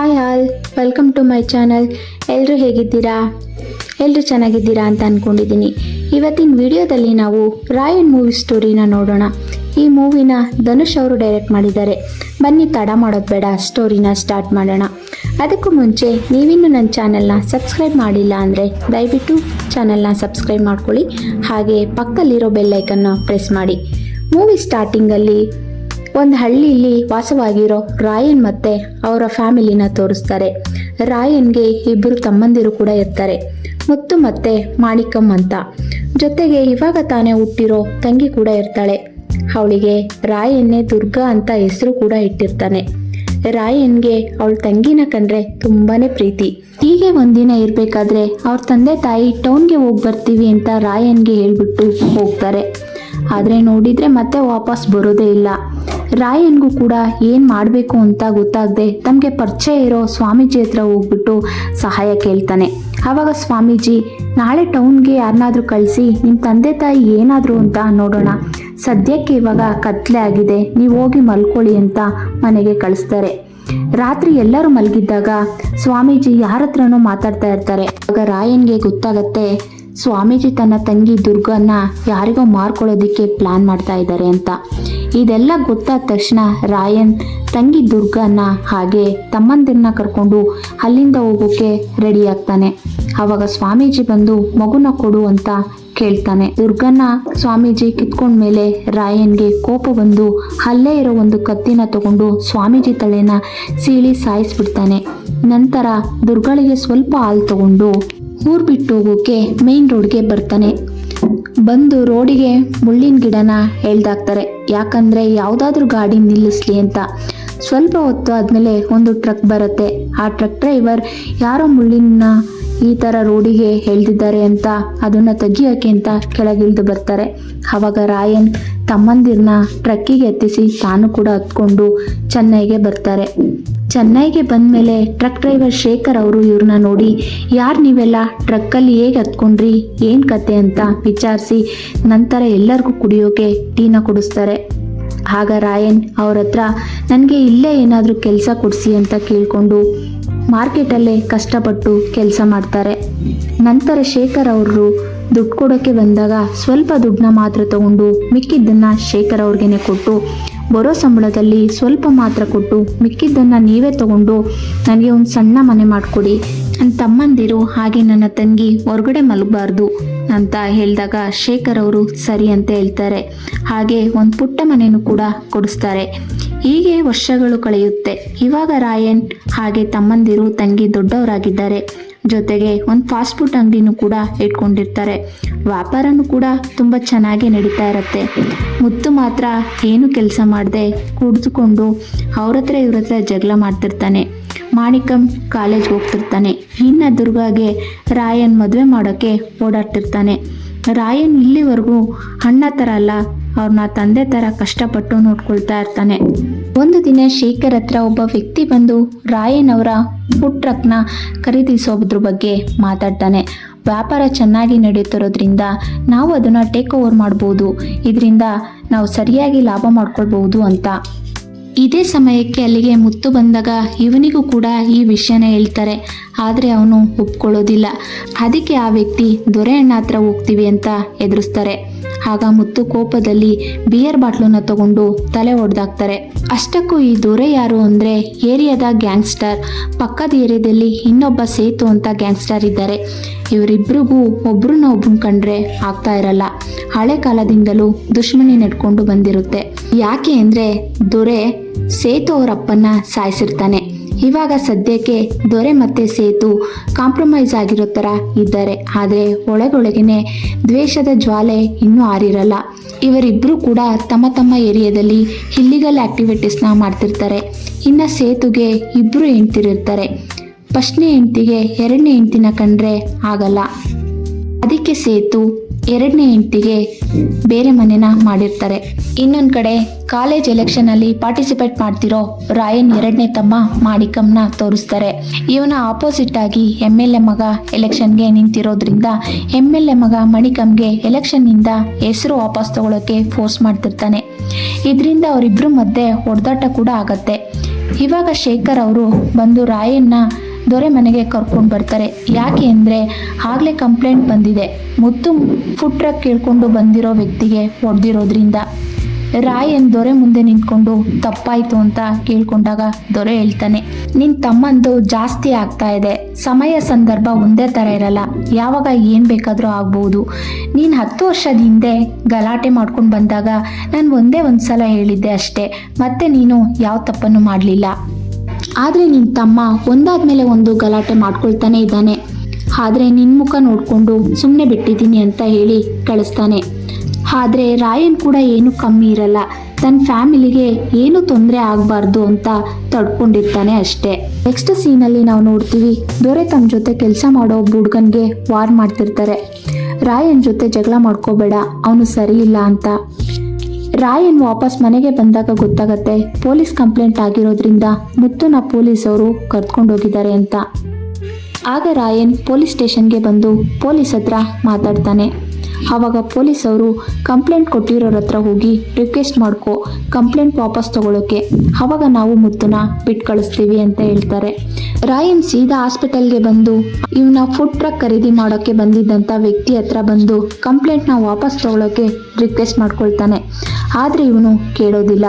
Hi all welcome to my channel ಎಲ್ಲರೂ ಹೇಗಿದ್ದೀರಾ? ಎಲ್ಲರೂ ಚೆನ್ನಾಗಿದ್ದೀರಾ ಅಂತ ಅಂದ್ಕೊಂಡಿದ್ದೀನಿ ಇವತ್ತಿನ ವಿಡಿಯೋದಲ್ಲಿ ನಾವು ರಾಯನ್ ಮೂವಿ ಸ್ಟೋರಿನ ನೋಡೋಣ. ಈ ಮೂವಿನ ಧನುಷ್ ಅವರು ಡೈರೆಕ್ಟ್ ಮಾಡಿದ್ದಾರೆ. ಬನ್ನಿ ತಡ ಮಾಡೋದು ಬೇಡ ಸ್ಟೋರಿನ ಸ್ಟಾರ್ಟ್ ಮಾಡೋಣ. ಅದಕ್ಕೂ ಮುಂಚೆ ನೀವಿನ್ನು ನನ್ನ ಚಾನಲ್ನ ಸಬ್ಸ್ಕ್ರೈಬ್ ಮಾಡಿಲ್ಲ ಅಂದರೆ ದಯವಿಟ್ಟು ಚಾನಲ್ನ ಸಬ್ಸ್ಕ್ರೈಬ್ ಮಾಡ್ಕೊಳ್ಳಿ. ಹಾಗೆ ಪಕ್ಕದಲ್ಲಿರೋ ಬೆಲ್ಲೈಕನ್ನ ಪ್ರೆಸ್ ಮಾಡಿ. ಮೂವಿ ಸ್ಟಾರ್ಟಿಂಗಲ್ಲಿ ಒಂದು ಹಳ್ಳಿಯಲ್ಲಿ ವಾಸವಾಗಿರೋ ರಾಯನ್ ಮತ್ತೆ ಅವರ ಫ್ಯಾಮಿಲಿನ ತೋರಿಸ್ತಾರೆ. ರಾಯನ್ಗೆ ಇಬ್ಬರು ತಮ್ಮಂದಿರು ಕೂಡ ಇರ್ತಾರೆ. ಮುತ್ತು ಮತ್ತೆ ಮಾಣಿಕಂ ಅಂತ. ಜೊತೆಗೆ ಇವಾಗ ತಾನೇ ಹುಟ್ಟಿರೋ ತಂಗಿ ಕೂಡ ಇರ್ತಾಳೆ. ಅವಳಿಗೆ ರಾಯನ್ನೇ ದುರ್ಗಾ ಅಂತ ಹೆಸರು ಕೂಡ ಇಟ್ಟಿರ್ತಾನೆ. ರಾಯನ್ಗೆ ಅವಳ ತಂಗಿನ ಕಂಡ್ರೆ ತುಂಬಾನೇ ಪ್ರೀತಿ. ಹೀಗೆ ಒಂದಿನ ಇರಬೇಕಾದ್ರೆ ಅವ್ರ ತಂದೆ ತಾಯಿ ಟೌನ್ಗೆ ಹೋಗಿ ಬರ್ತೀವಿ ಅಂತ ರಾಯನ್ಗೆ ಹೇಳ್ಬಿಟ್ಟು ಹೋಗ್ತಾರೆ. ಆದರೆ ನೋಡಿದರೆ ಮತ್ತೆ ವಾಪಸ್ ಬರೋದೇ ಇಲ್ಲ. ರಾಯನ್ಗೂ ಕೂಡ ಏನು ಮಾಡಬೇಕು ಅಂತ ಗೊತ್ತಾಗದೆ ತಮಗೆ ಪರಿಚಯ ಇರೋ ಸ್ವಾಮೀಜಿ ಹತ್ರ ಹೋಗ್ಬಿಟ್ಟು ಸಹಾಯ ಕೇಳ್ತಾನೆ. ಆವಾಗ ಸ್ವಾಮೀಜಿ, ನಾಳೆ ಟೌನ್ಗೆ ಯಾರನ್ನಾದರೂ ಕಳಿಸಿ ನಿಮ್ಮ ತಂದೆ ತಾಯಿ ಏನಾದರೂ ಅಂತ ನೋಡೋಣ. ಸದ್ಯಕ್ಕೆ ಇವಾಗ ಕತ್ಲೆ ಆಗಿದೆ, ನೀವು ಹೋಗಿ ಮಲ್ಕೊಳ್ಳಿ ಅಂತ ಮನೆಗೆ ಕಳಿಸ್ತಾರೆ. ರಾತ್ರಿ ಎಲ್ಲರೂ ಮಲಗಿದ್ದಾಗ ಸ್ವಾಮೀಜಿ ಯಾರ ಹತ್ರನೂ ಮಾತಾಡ್ತಾ ಇರ್ತಾರೆ. ಆಗ ರಾಯನ್ಗೆ ಗೊತ್ತಾಗತ್ತೆ ಸ್ವಾಮೀಜಿ ತನ್ನ ತಂಗಿ ದುರ್ಗನ್ನ ಯಾರಿಗೋ ಮಾರ್ಕೊಳ್ಳೋದಿಕ್ಕೆ ಪ್ಲಾನ್ ಮಾಡ್ತಾ ಇದ್ದಾರೆ ಅಂತ. ಇದೆಲ್ಲ ಗೊತ್ತಾದ ತಕ್ಷಣ ರಾಯನ್ ತಂಗಿ ದುರ್ಗನ್ನ ಹಾಗೆ ತಮ್ಮಂದಿರನ್ನ ಕರ್ಕೊಂಡು ಅಲ್ಲಿಂದ ಹೋಗೋಕೆ ರೆಡಿ ಆಗ್ತಾನೆ. ಆವಾಗ ಸ್ವಾಮೀಜಿ ಬಂದು ಮಗುನ ಕೊಡು ಅಂತ ಕೇಳ್ತಾನೆ. ದುರ್ಗನ್ನ ಸ್ವಾಮೀಜಿ ಕಿತ್ಕೊಂಡ್ಮೇಲೆ ರಾಯನ್ಗೆ ಕೋಪ ಬಂದು ಅಲ್ಲೇ ಇರೋ ಒಂದು ಕತ್ತಿನ ತಗೊಂಡು ಸ್ವಾಮೀಜಿ ತಲೆನ ಸೀಳಿ ಸಾಯಿಸ್ಬಿಡ್ತಾನೆ. ನಂತರ ದುರ್ಗಳಿಗೆ ಸ್ವಲ್ಪ ಹಾಲು ತಗೊಂಡು ಊರ್ ಬಿಟ್ಟು ಹೋಗೋಕೆ ಮೇನ್ ರೋಡ್ಗೆ ಬರ್ತಾನೆ. ಬಂದು ರೋಡಿಗೆ ಮುಳ್ಳಿನ ಗಿಡನ ಎಳ್ದಾಕ್ತಾರೆ. ಯಾಕಂದ್ರೆ ಯಾವುದಾದ್ರೂ ಗಾಡಿ ನಿಲ್ಲಿಸ್ಲಿ ಅಂತ. ಸ್ವಲ್ಪ ಹೊತ್ತು ಆದಮೇಲೆ ಒಂದು ಟ್ರಕ್ ಬರುತ್ತೆ. ಆ ಟ್ರಕ್ ಡ್ರೈವರ್ ಯಾರೋ ಮುಳ್ಳಿನ ಈ ಥರ ರೋಡಿಗೆ ಎಳ್ದಿದ್ದಾರೆ ಅಂತ ಅದನ್ನು ತೆಗಿಯೋಕೆ ಅಂತ ಕೆಳಗಿಳಿದು ಬರ್ತಾರೆ. ಆವಾಗ ರಾಯನ್ ತಮ್ಮಂದಿರನ್ನ ಟ್ರಕ್ಕಿಗೆ ಎತ್ತಿಸಿ ತಾನು ಕೂಡ ಹತ್ಕೊಂಡು ಚೆನ್ನೈಗೆ ಬರ್ತಾರೆ. ಚೆನ್ನೈಗೆ ಬಂದ ಮೇಲೆ ಟ್ರಕ್ ಡ್ರೈವರ್ ಶೇಖರ್ ಅವರು ಇವ್ರನ್ನ ನೋಡಿ, ಯಾರು ನೀವೆಲ್ಲ ಟ್ರಕ್ಕಲ್ಲಿ ಹೇಗೆ ಹತ್ಕೊಂಡ್ರಿ, ಏನು ಕತೆ ಅಂತ ವಿಚಾರಿಸಿ ನಂತರ ಎಲ್ಲರಿಗೂ ಕುಡಿಯೋಕೆ ಟೀನ ಕುಡಿಸ್ತಾರೆ. ಆಗ ರಾಯನ್ ಅವ್ರ ಹತ್ರ, ನನಗೆ ಇಲ್ಲೇ ಏನಾದರೂ ಕೆಲಸ ಕೊಡಿಸಿ ಅಂತ ಕೇಳಿಕೊಂಡು ಮಾರ್ಕೆಟಲ್ಲೇ ಕಷ್ಟಪಟ್ಟು ಕೆಲಸ ಮಾಡ್ತಾರೆ. ನಂತರ ಶೇಖರ್ ಅವರು ದುಡ್ಡು ಕೊಡೋಕ್ಕೆ ಬಂದಾಗ ಸ್ವಲ್ಪ ದುಡ್ಡನ್ನ ಮಾತ್ರ ತಗೊಂಡು ಮಿಕ್ಕಿದ್ದನ್ನು ಶೇಖರ್ ಅವ್ರಿಗೇನೆ ಕೊಟ್ಟು, ಬರೋ ಸಂಬಳದಲ್ಲಿ ಸ್ವಲ್ಪ ಮಾತ್ರ ಕೊಟ್ಟು ಮಿಕ್ಕಿದ್ದನ್ನು ನೀವೇ ತಗೊಂಡು ನನಗೆ ಒಂದು ಸಣ್ಣ ಮನೆ ಮಾಡಿಕೊಡಿ. ನನ್ನ ತಮ್ಮಂದಿರು ಹಾಗೆ ನನ್ನ ತಂಗಿ ಹೊರಗಡೆ ಮಲಗಬಾರ್ದು ಅಂತ ಹೇಳಿದಾಗ ಶೇಖರ್ ಅವರು ಸರಿ ಅಂತ ಹೇಳ್ತಾರೆ. ಹಾಗೆ ಒಂದು ಪುಟ್ಟ ಮನೆಯನ್ನು ಕೂಡ ಕೊಡಿಸ್ತಾರೆ. ಹೀಗೆ ವರ್ಷಗಳು ಕಳೆಯುತ್ತೆ. ಇವಾಗ ರಾಯನ್ ಹಾಗೆ ತಮ್ಮಂದಿರು ತಂಗಿ ದೊಡ್ಡವರಾಗಿದ್ದಾರೆ. ಜೊತೆಗೆ ಒಂದು ಫಾಸ್ಟ್ ಫುಡ್ ಅಂಗಡಿನೂ ಕೂಡ ಇಟ್ಕೊಂಡಿರ್ತಾರೆ. ವ್ಯಾಪಾರನೂ ಕೂಡ ತುಂಬ ಚೆನ್ನಾಗಿ ನಡೀತಾ ಇರುತ್ತೆ. ಮುತ್ತು ಮಾತ್ರ ಏನು ಕೆಲಸ ಮಾಡದೆ ಕುಡಿದುಕೊಂಡು ಅವ್ರ ಹತ್ರ ಇವ್ರ ಹತ್ರ ಜಗಳ ಮಾಡ್ತಿರ್ತಾನೆ. ಮಾಣಿಕಂ ಕಾಲೇಜ್ಗೆ ಹೋಗ್ತಿರ್ತಾನೆ. ಇನ್ನು ದುರ್ಗಾಗೆ ರಾಯನ್ ಮದುವೆ ಮಾಡೋಕ್ಕೆ ಓಡಾಡ್ತಿರ್ತಾನೆ. ರಾಯನ್ ಇಲ್ಲಿವರೆಗೂ ಅಣ್ಣ ಥರ ಅಲ್ಲ. ಅವ್ರನ್ನ ತಂದೆ ಥರ ಕಷ್ಟಪಟ್ಟು ನೋಡ್ಕೊಳ್ತಾ ಇರ್ತಾನೆ. ಒಂದು ದಿನ ಶೇಖರ್ ಹತ್ರ ಒಬ್ಬ ವ್ಯಕ್ತಿ ಬಂದು ರಾಯನವರ ಫುಡ್ ಟ್ರಕ್ನ ಖರೀದಿಸೋದ್ರ ಬಗ್ಗೆ ಮಾತಾಡ್ತಾನೆ. ವ್ಯಾಪಾರ ಚೆನ್ನಾಗಿ ನಡೆಯುತ್ತಿರೋದ್ರಿಂದ ನಾವು ಅದನ್ನು ಟೇಕ್ ಓವರ್ ಮಾಡ್ಬೋದು. ಇದರಿಂದ ನಾವು ಸರಿಯಾಗಿ ಲಾಭ ಮಾಡ್ಕೊಳ್ಬಹುದು ಅಂತ. ಇದೇ ಸಮಯಕ್ಕೆ ಅಲ್ಲಿಗೆ ಮುತ್ತು ಬಂದಾಗ ಇವನಿಗೂ ಕೂಡ ಈ ವಿಷಯನ ಹೇಳ್ತಾರೆ. ಆದರೆ ಅವನು ಒಪ್ಕೊಳ್ಳೋದಿಲ್ಲ. ಅದಕ್ಕೆ ಆ ವ್ಯಕ್ತಿ ದೊರೆ ಅಣ್ಣ ಹತ್ರ ಹೋಗ್ತೀವಿ ಅಂತ ಎದುರಿಸ್ತಾರೆ. ಆಗ ಮುತ್ತು ಕೋಪದಲ್ಲಿ ಬಿಯರ್ ಬಾಟ್ಲನ್ನ ತಗೊಂಡು ತಲೆ ಹೊಡೆದಾಕ್ತಾರೆ ಅಷ್ಟಕ್ಕೂ ಈ ದೊರೆ ಯಾರು ಅಂದರೆ ಏರಿಯಾದ ಗ್ಯಾಂಗ್ಸ್ಟರ್. ಪಕ್ಕದ ಏರಿಯಾದಲ್ಲಿ ಇನ್ನೊಬ್ಬ ಸೇತು ಅಂತ ಗ್ಯಾಂಗ್ಸ್ಟರ್ ಇದ್ದಾರೆ. ಇವರಿಬ್ಬರಿಗೂ ಒಬ್ರನ್ನ ಒಬ್ಬನ ಕಂಡ್ರೆ ಆಗ್ತಾ ಇರಲ್ಲ. ಹಳೆ ಕಾಲದಿಂದಲೂ ದುಶ್ಮನಿ ನಡ್ಕೊಂಡು ಬಂದಿರುತ್ತೆ. ಯಾಕೆ ಅಂದರೆ ದೊರೆ ಸೇತು ಅವರಪ್ಪನ್ನ ಸಾಯಿಸಿರ್ತಾನೆ. ಇವಾಗ ಸದ್ಯಕ್ಕೆ ದೊರೆ ಮತ್ತೆ ಸೇತು ಕಾಂಪ್ರಮೈಸ್ ಆಗಿರೋ ಥರ ಇದ್ದಾರೆ. ಆದರೆ ಒಳಗೊಳಗೇನೆ ದ್ವೇಷದ ಜ್ವಾಲೆ ಇನ್ನೂ ಆರಿರಲ್ಲ. ಇವರಿಬ್ಬರು ಕೂಡ ತಮ್ಮ ತಮ್ಮ ಏರಿಯಾದಲ್ಲಿ ಇಲ್ಲಿಗಲ್ ಆ್ಯಕ್ಟಿವಿಟೀಸ್ನ ಮಾಡ್ತಿರ್ತಾರೆ. ಇನ್ನು ಸೇತುಗೆ ಇಬ್ಬರು ಹೆಂಡ್ತಿರಿರ್ತಾರೆ. ಫಸ್ಟ್ನೇ ಹೆಂಡ್ತಿಗೆ ಎರಡನೇ ಹೆಂಡ್ತಿನ ಕಂಡ್ರೆ ಆಗಲ್ಲ. ಅದಕ್ಕೆ ಸೇತು ಎರಡನೇ ಹೆಂಡ್ತಿಗೆ ಬೇರೆ ಮನೆನ ಮಾಡಿರ್ತಾರೆ. ಇನ್ನೊಂದು ಕಡೆ ಕಾಲೇಜ್ ಎಲೆಕ್ಷನಲ್ಲಿ ಪಾರ್ಟಿಸಿಪೇಟ್ ಮಾಡ್ತಿರೋ ರಾಯನ್ ಎರಡನೇ ತಮ್ಮ ಮಾಣಿಕಂನ ತೋರಿಸ್ತಾರೆ. ಇವನ ಆಪೋಸಿಟ್ ಆಗಿ ಎಂ ಎಲ್ ಎ ಮಗ ಎಲೆಕ್ಷನ್ಗೆ ನಿಂತಿರೋದ್ರಿಂದ ಎಂ ಎಲ್ ಎ ಮಗ ಮಣಿಕಂಗೆ ಎಲೆಕ್ಷನ್ನಿಂದ ಹೆಸರು ವಾಪಸ್ ತಗೊಳ್ಳೋಕೆ ಫೋರ್ಸ್ ಮಾಡ್ತಿರ್ತಾನೆ. ಇದರಿಂದ ಅವರಿಬ್ಬರ ಮಧ್ಯೆ ಹೊಡೆದಾಟ ಕೂಡ ಆಗತ್ತೆ. ಇವಾಗ ಶೇಖರ್ ಅವರು ಬಂದು ರಾಯನ್ನ ದೊರೆ ಮನೆಗೆ ಕರ್ಕೊಂಡು ಬರ್ತಾರೆ. ಯಾಕೆ ಅಂದರೆ, ಆಗಲೇ ಕಂಪ್ಲೇಂಟ್ ಬಂದಿದೆ. ಮುತ್ತು ಫುಡ್ ಟ್ರಕ್ ಕೇಳ್ಕೊಂಡು ಬಂದಿರೋ ವ್ಯಕ್ತಿಗೆ ಹೊಡೆದಿರೋದ್ರಿಂದ ರಾಯನ್ ದೊರೆ ಮುಂದೆ ನಿಂತ್ಕೊಂಡು, ತಪ್ಪಾಯ್ತು ಅಂತ ಕೇಳ್ಕೊಂಡಾಗ ದೊರೆ ಹೇಳ್ತಾನೆ, ನಿನ್ ತಮ್ಮಂದು ಜಾಸ್ತಿ ಆಗ್ತಾ ಇದೆ. ಸಮಯ, ಸಂದರ್ಭ ಒಂದೇ ತರ ಇರಲ್ಲ. ಯಾವಾಗ ಏನು ಬೇಕಾದರೂ ಆಗ್ಬಹುದು ನೀನ್ ಹತ್ತು ವರ್ಷದ ಹಿಂದೆ ಗಲಾಟೆ ಮಾಡ್ಕೊಂಡು ಬಂದಾಗ ನಾನು ಒಂದೇ ಒಂದು ಸಲ ಹೇಳಿದ್ದೆ ಅಷ್ಟೇ. ಮತ್ತೆ ನೀನು ಯಾವ ತಪ್ಪನ್ನು ಮಾಡಲಿಲ್ಲ. ಆದರೆ ನಿನ್ನ ತಮ್ಮ ಒಂದಾದ್ಮೇಲೆ ಒಂದು ಗಲಾಟೆ ಮಾಡ್ಕೊಳ್ತಾನೆ ಇದ್ದಾನೆ. ಆದರೆ ನಿನ್ ಮುಖ ನೋಡಿಕೊಂಡು ಸುಮ್ಮನೆ ಬಿಟ್ಟಿದ್ದೀನಿ ಅಂತ ಹೇಳಿ ಕಳಿಸ್ತಾನೆ. ಆದರೆ ರಾಯನ್ ಕೂಡ ಏನು ಕಮ್ಮಿ ಇರಲ್ಲ. ತನ್ನ ಫ್ಯಾಮಿಲಿಗೆ ಏನು ತೊಂದರೆ ಆಗಬಾರ್ದು ಅಂತ ತಡ್ಕೊಂಡಿರ್ತಾನೆ ಅಷ್ಟೇ. ನೆಕ್ಸ್ಟ್ ಸೀನಲ್ಲಿ ನಾವು ನೋಡ್ತೀವಿ ದೊರೆ ತಮ್ಮ ಜೊತೆ ಕೆಲಸ ಮಾಡೋ ಹುಡ್ಗನ್ಗೆ ವಾರ್ ಮಾಡ್ತಿರ್ತಾರೆ. ರಾಯನ್ ಜೊತೆ ಜಗಳ ಮಾಡ್ಕೋಬೇಡ, ಅವನು ಸರಿ ಇಲ್ಲ ಅಂತ. ರಾಯನ್ ವಾಪಸ್ ಮನೆಗೆ ಬಂದಾಗ ಗೊತ್ತಾಗತ್ತೆ, ಪೊಲೀಸ್ ಕಂಪ್ಲೇಂಟ್ ಆಗಿರೋದ್ರಿಂದ ಮುತ್ತುನ ಪೊಲೀಸವರು ಕರ್ಕೊಂಡು ಹೋಗಿದ್ದಾರೆ ಅಂತ. ಆಗ ರಾಯನ್ ಪೊಲೀಸ್ ಸ್ಟೇಷನ್ಗೆ ಬಂದು ಪೊಲೀಸ್ ಹತ್ರ ಮಾತಾಡ್ತಾನೆ. ಆವಾಗ ಪೊಲೀಸ್ ಅವರು ಕಂಪ್ಲೇಂಟ್ ಕೊಟ್ಟಿರೋರ ಹತ್ರ ಹೋಗಿ ರಿಕ್ವೆಸ್ಟ್ ಮಾಡ್ಕೋ, ಕಂಪ್ಲೇಂಟ್ ವಾಪಸ್ ತಗೊಳ್ಳೋಕೆ ಆವಾಗ ನಾವು ಮುತ್ತುನ ಬಿಟ್ಟು ಕಳಿಸ್ತೀವಿ ಅಂತ ಹೇಳ್ತಾರೆ. ರಾಯನ್ ಸೀದಾ ಹಾಸ್ಪಿಟಲ್ಗೆ ಬಂದು, ಇವನ ಫುಡ್ ಟ್ರಕ್ ಖರೀದಿ ಮಾಡೋಕ್ಕೆ ಬಂದಿದ್ದಂಥ ವ್ಯಕ್ತಿ ಹತ್ರ ಬಂದು ಕಂಪ್ಲೇಂಟ್ನ ವಾಪಸ್ ತಗೊಳ್ಳೋಕೆ ರಿಕ್ವೆಸ್ಟ್ ಮಾಡ್ಕೊಳ್ತಾನೆ. ಆದರೆ ಇವನು ಕೇಳೋದಿಲ್ಲ.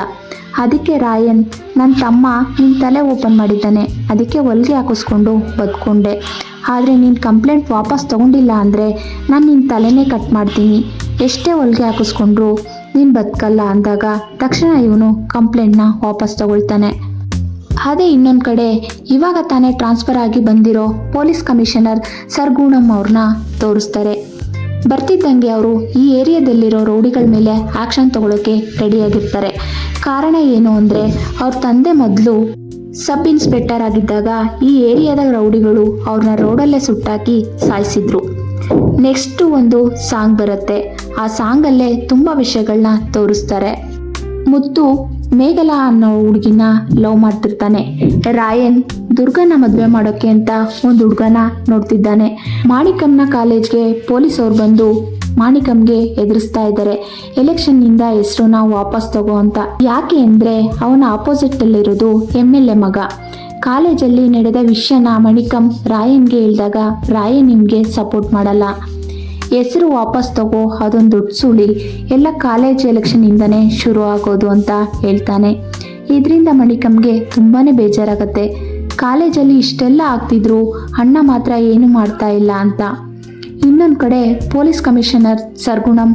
ಅದಕ್ಕೆ ರಾಯನ್ ನನ್ನ ತಮ್ಮ ನಿನ್ನ ತಲೆ ಓಪನ್ ಮಾಡಿದ್ದಾನೆ. ಅದಕ್ಕೆ ಹೊಲಿಗೆ ಹಾಕಿಸ್ಕೊಂಡು ಬದುಕೊಂಡೆ. ಆದರೆ ನೀನು ಕಂಪ್ಲೇಂಟ್ ವಾಪಸ್ ತೊಗೊಂಡಿಲ್ಲ ಅಂದರೆ ನಾನು ನಿನ್ನ ತಲೆನೇ ಕಟ್ ಮಾಡ್ತೀನಿ. ಎಷ್ಟೇ ಹೊಲಿಗೆ ಹಾಕಿಸ್ಕೊಂಡ್ರು ನೀನು ಬದುಕಲ್ಲ ಅಂದಾಗ ತಕ್ಷಣ ಇವನು ಕಂಪ್ಲೇಂಟ್ನ ವಾಪಸ್ ತಗೊಳ್ತಾನೆ. ಅದೇ ಇನ್ನೊಂದು ಕಡೆ ಇವಾಗ ತಾನೇ ಟ್ರಾನ್ಸ್ಫರ್ ಆಗಿ ಬಂದಿರೋ ಪೊಲೀಸ್ ಕಮಿಷನರ್ ಸರ್ಗೂಣಂ ಅವ್ರನ್ನ ತೋರಿಸ್ತಾರೆ. ಬರ್ತಿದ್ದಂಗೆ ಅವರು ಈ ಏರಿಯಾದಲ್ಲಿರೋ ರೌಡಿಗಳ ಮೇಲೆ ಆಕ್ಷನ್ ತಗೊಳ್ಳೋಕ್ಕೆ ರೆಡಿಯಾಗಿರ್ತಾರೆ ಕಾರಣ ಏನು ಅಂದರೆ ಅವ್ರ ತಂದೆ ಮೊದಲು ಸಬ್ ಇನ್ಸ್ಪೆಕ್ಟರ್ ಆಗಿದ್ದಾಗ ಈ ಏರಿಯಾದ ರೌಡಿಗಳು ಅವ್ರನ್ನ ರೋಡಲ್ಲೇ ಸುಟ್ಟಾಕಿ ಸಾಯಿಸಿದ್ರು. ನೆಕ್ಸ್ಟು ಒಂದು ಸಾಂಗ್ ಬರುತ್ತೆ. ಆ ಸಾಂಗಲ್ಲೇ ತುಂಬ ವಿಷಯಗಳನ್ನ ತೋರಿಸ್ತಾರೆ. ಮುತ್ತು ಮೇಘಲ ಅನ್ನೋ ಹುಡುಗಿನ ಲವ್ ಮಾಡ್ತಿರ್ತಾನೆ. ರಾಯನ್ ದುರ್ಗನ ಮದುವೆ ಮಾಡೋಕೆ ಅಂತ ಒಂದು ಹುಡುಗನ ನೋಡ್ತಿದ್ದಾನೆ. ಮಾಣಿಕಮ್ಮನ ಕಾಲೇಜ್ಗೆ ಪೊಲೀಸ್ ಅವ್ರು ಬಂದು ಮಾಣಿಕಂಗೆ ಎದುರಿಸ್ತಾ ಇದ್ದಾರೆ. ಎಲೆಕ್ಷನ್ನಿಂದ ನಾವು ವಾಪಸ್ ತಗೋ ಅಂತ. ಯಾಕೆ ಅಂದ್ರೆ ಅವನ ಆಪೋಸಿಟಲ್ಲಿರೋದು ಎಂ ಎಲ್ ಎ ಮಗ. ಕಾಲೇಜಲ್ಲಿ ನಡೆದ ವಿಷಯನ ಮಣಿಕಂ ರಾಯನ್ಗೆ ಹೇಳಿದಾಗ ರಾಯ ನಿಮಗೆ ಸಪೋರ್ಟ್ ಮಾಡಲ್ಲ. ಹೆಸರು ವಾಪಸ್ ತಗೋ, ಅದೊಂದು ದೊಡ್ಡ ಸುಳಿ ಎಲ್ಲ ಕಾಲೇಜ್ ಎಲೆಕ್ಷನ್ನಿಂದನೇ ಶುರು ಆಗೋದು ಅಂತ ಹೇಳ್ತಾನೆ. ಇದರಿಂದ ಮಣಿಕಂಗೆ ತುಂಬಾನೇ ಬೇಜಾರಾಗತ್ತೆ. ಕಾಲೇಜಲ್ಲಿ ಇಷ್ಟೆಲ್ಲ ಆಗ್ತಿದ್ರು, ಅಣ್ಣ ಮಾತ್ರ ಏನು ಮಾಡ್ತಾ ಇಲ್ಲ ಅಂತ. ಇನ್ನೊಂದು ಕಡೆ ಪೊಲೀಸ್ ಕಮಿಷನರ್ ಸರ್ಗುಣಂ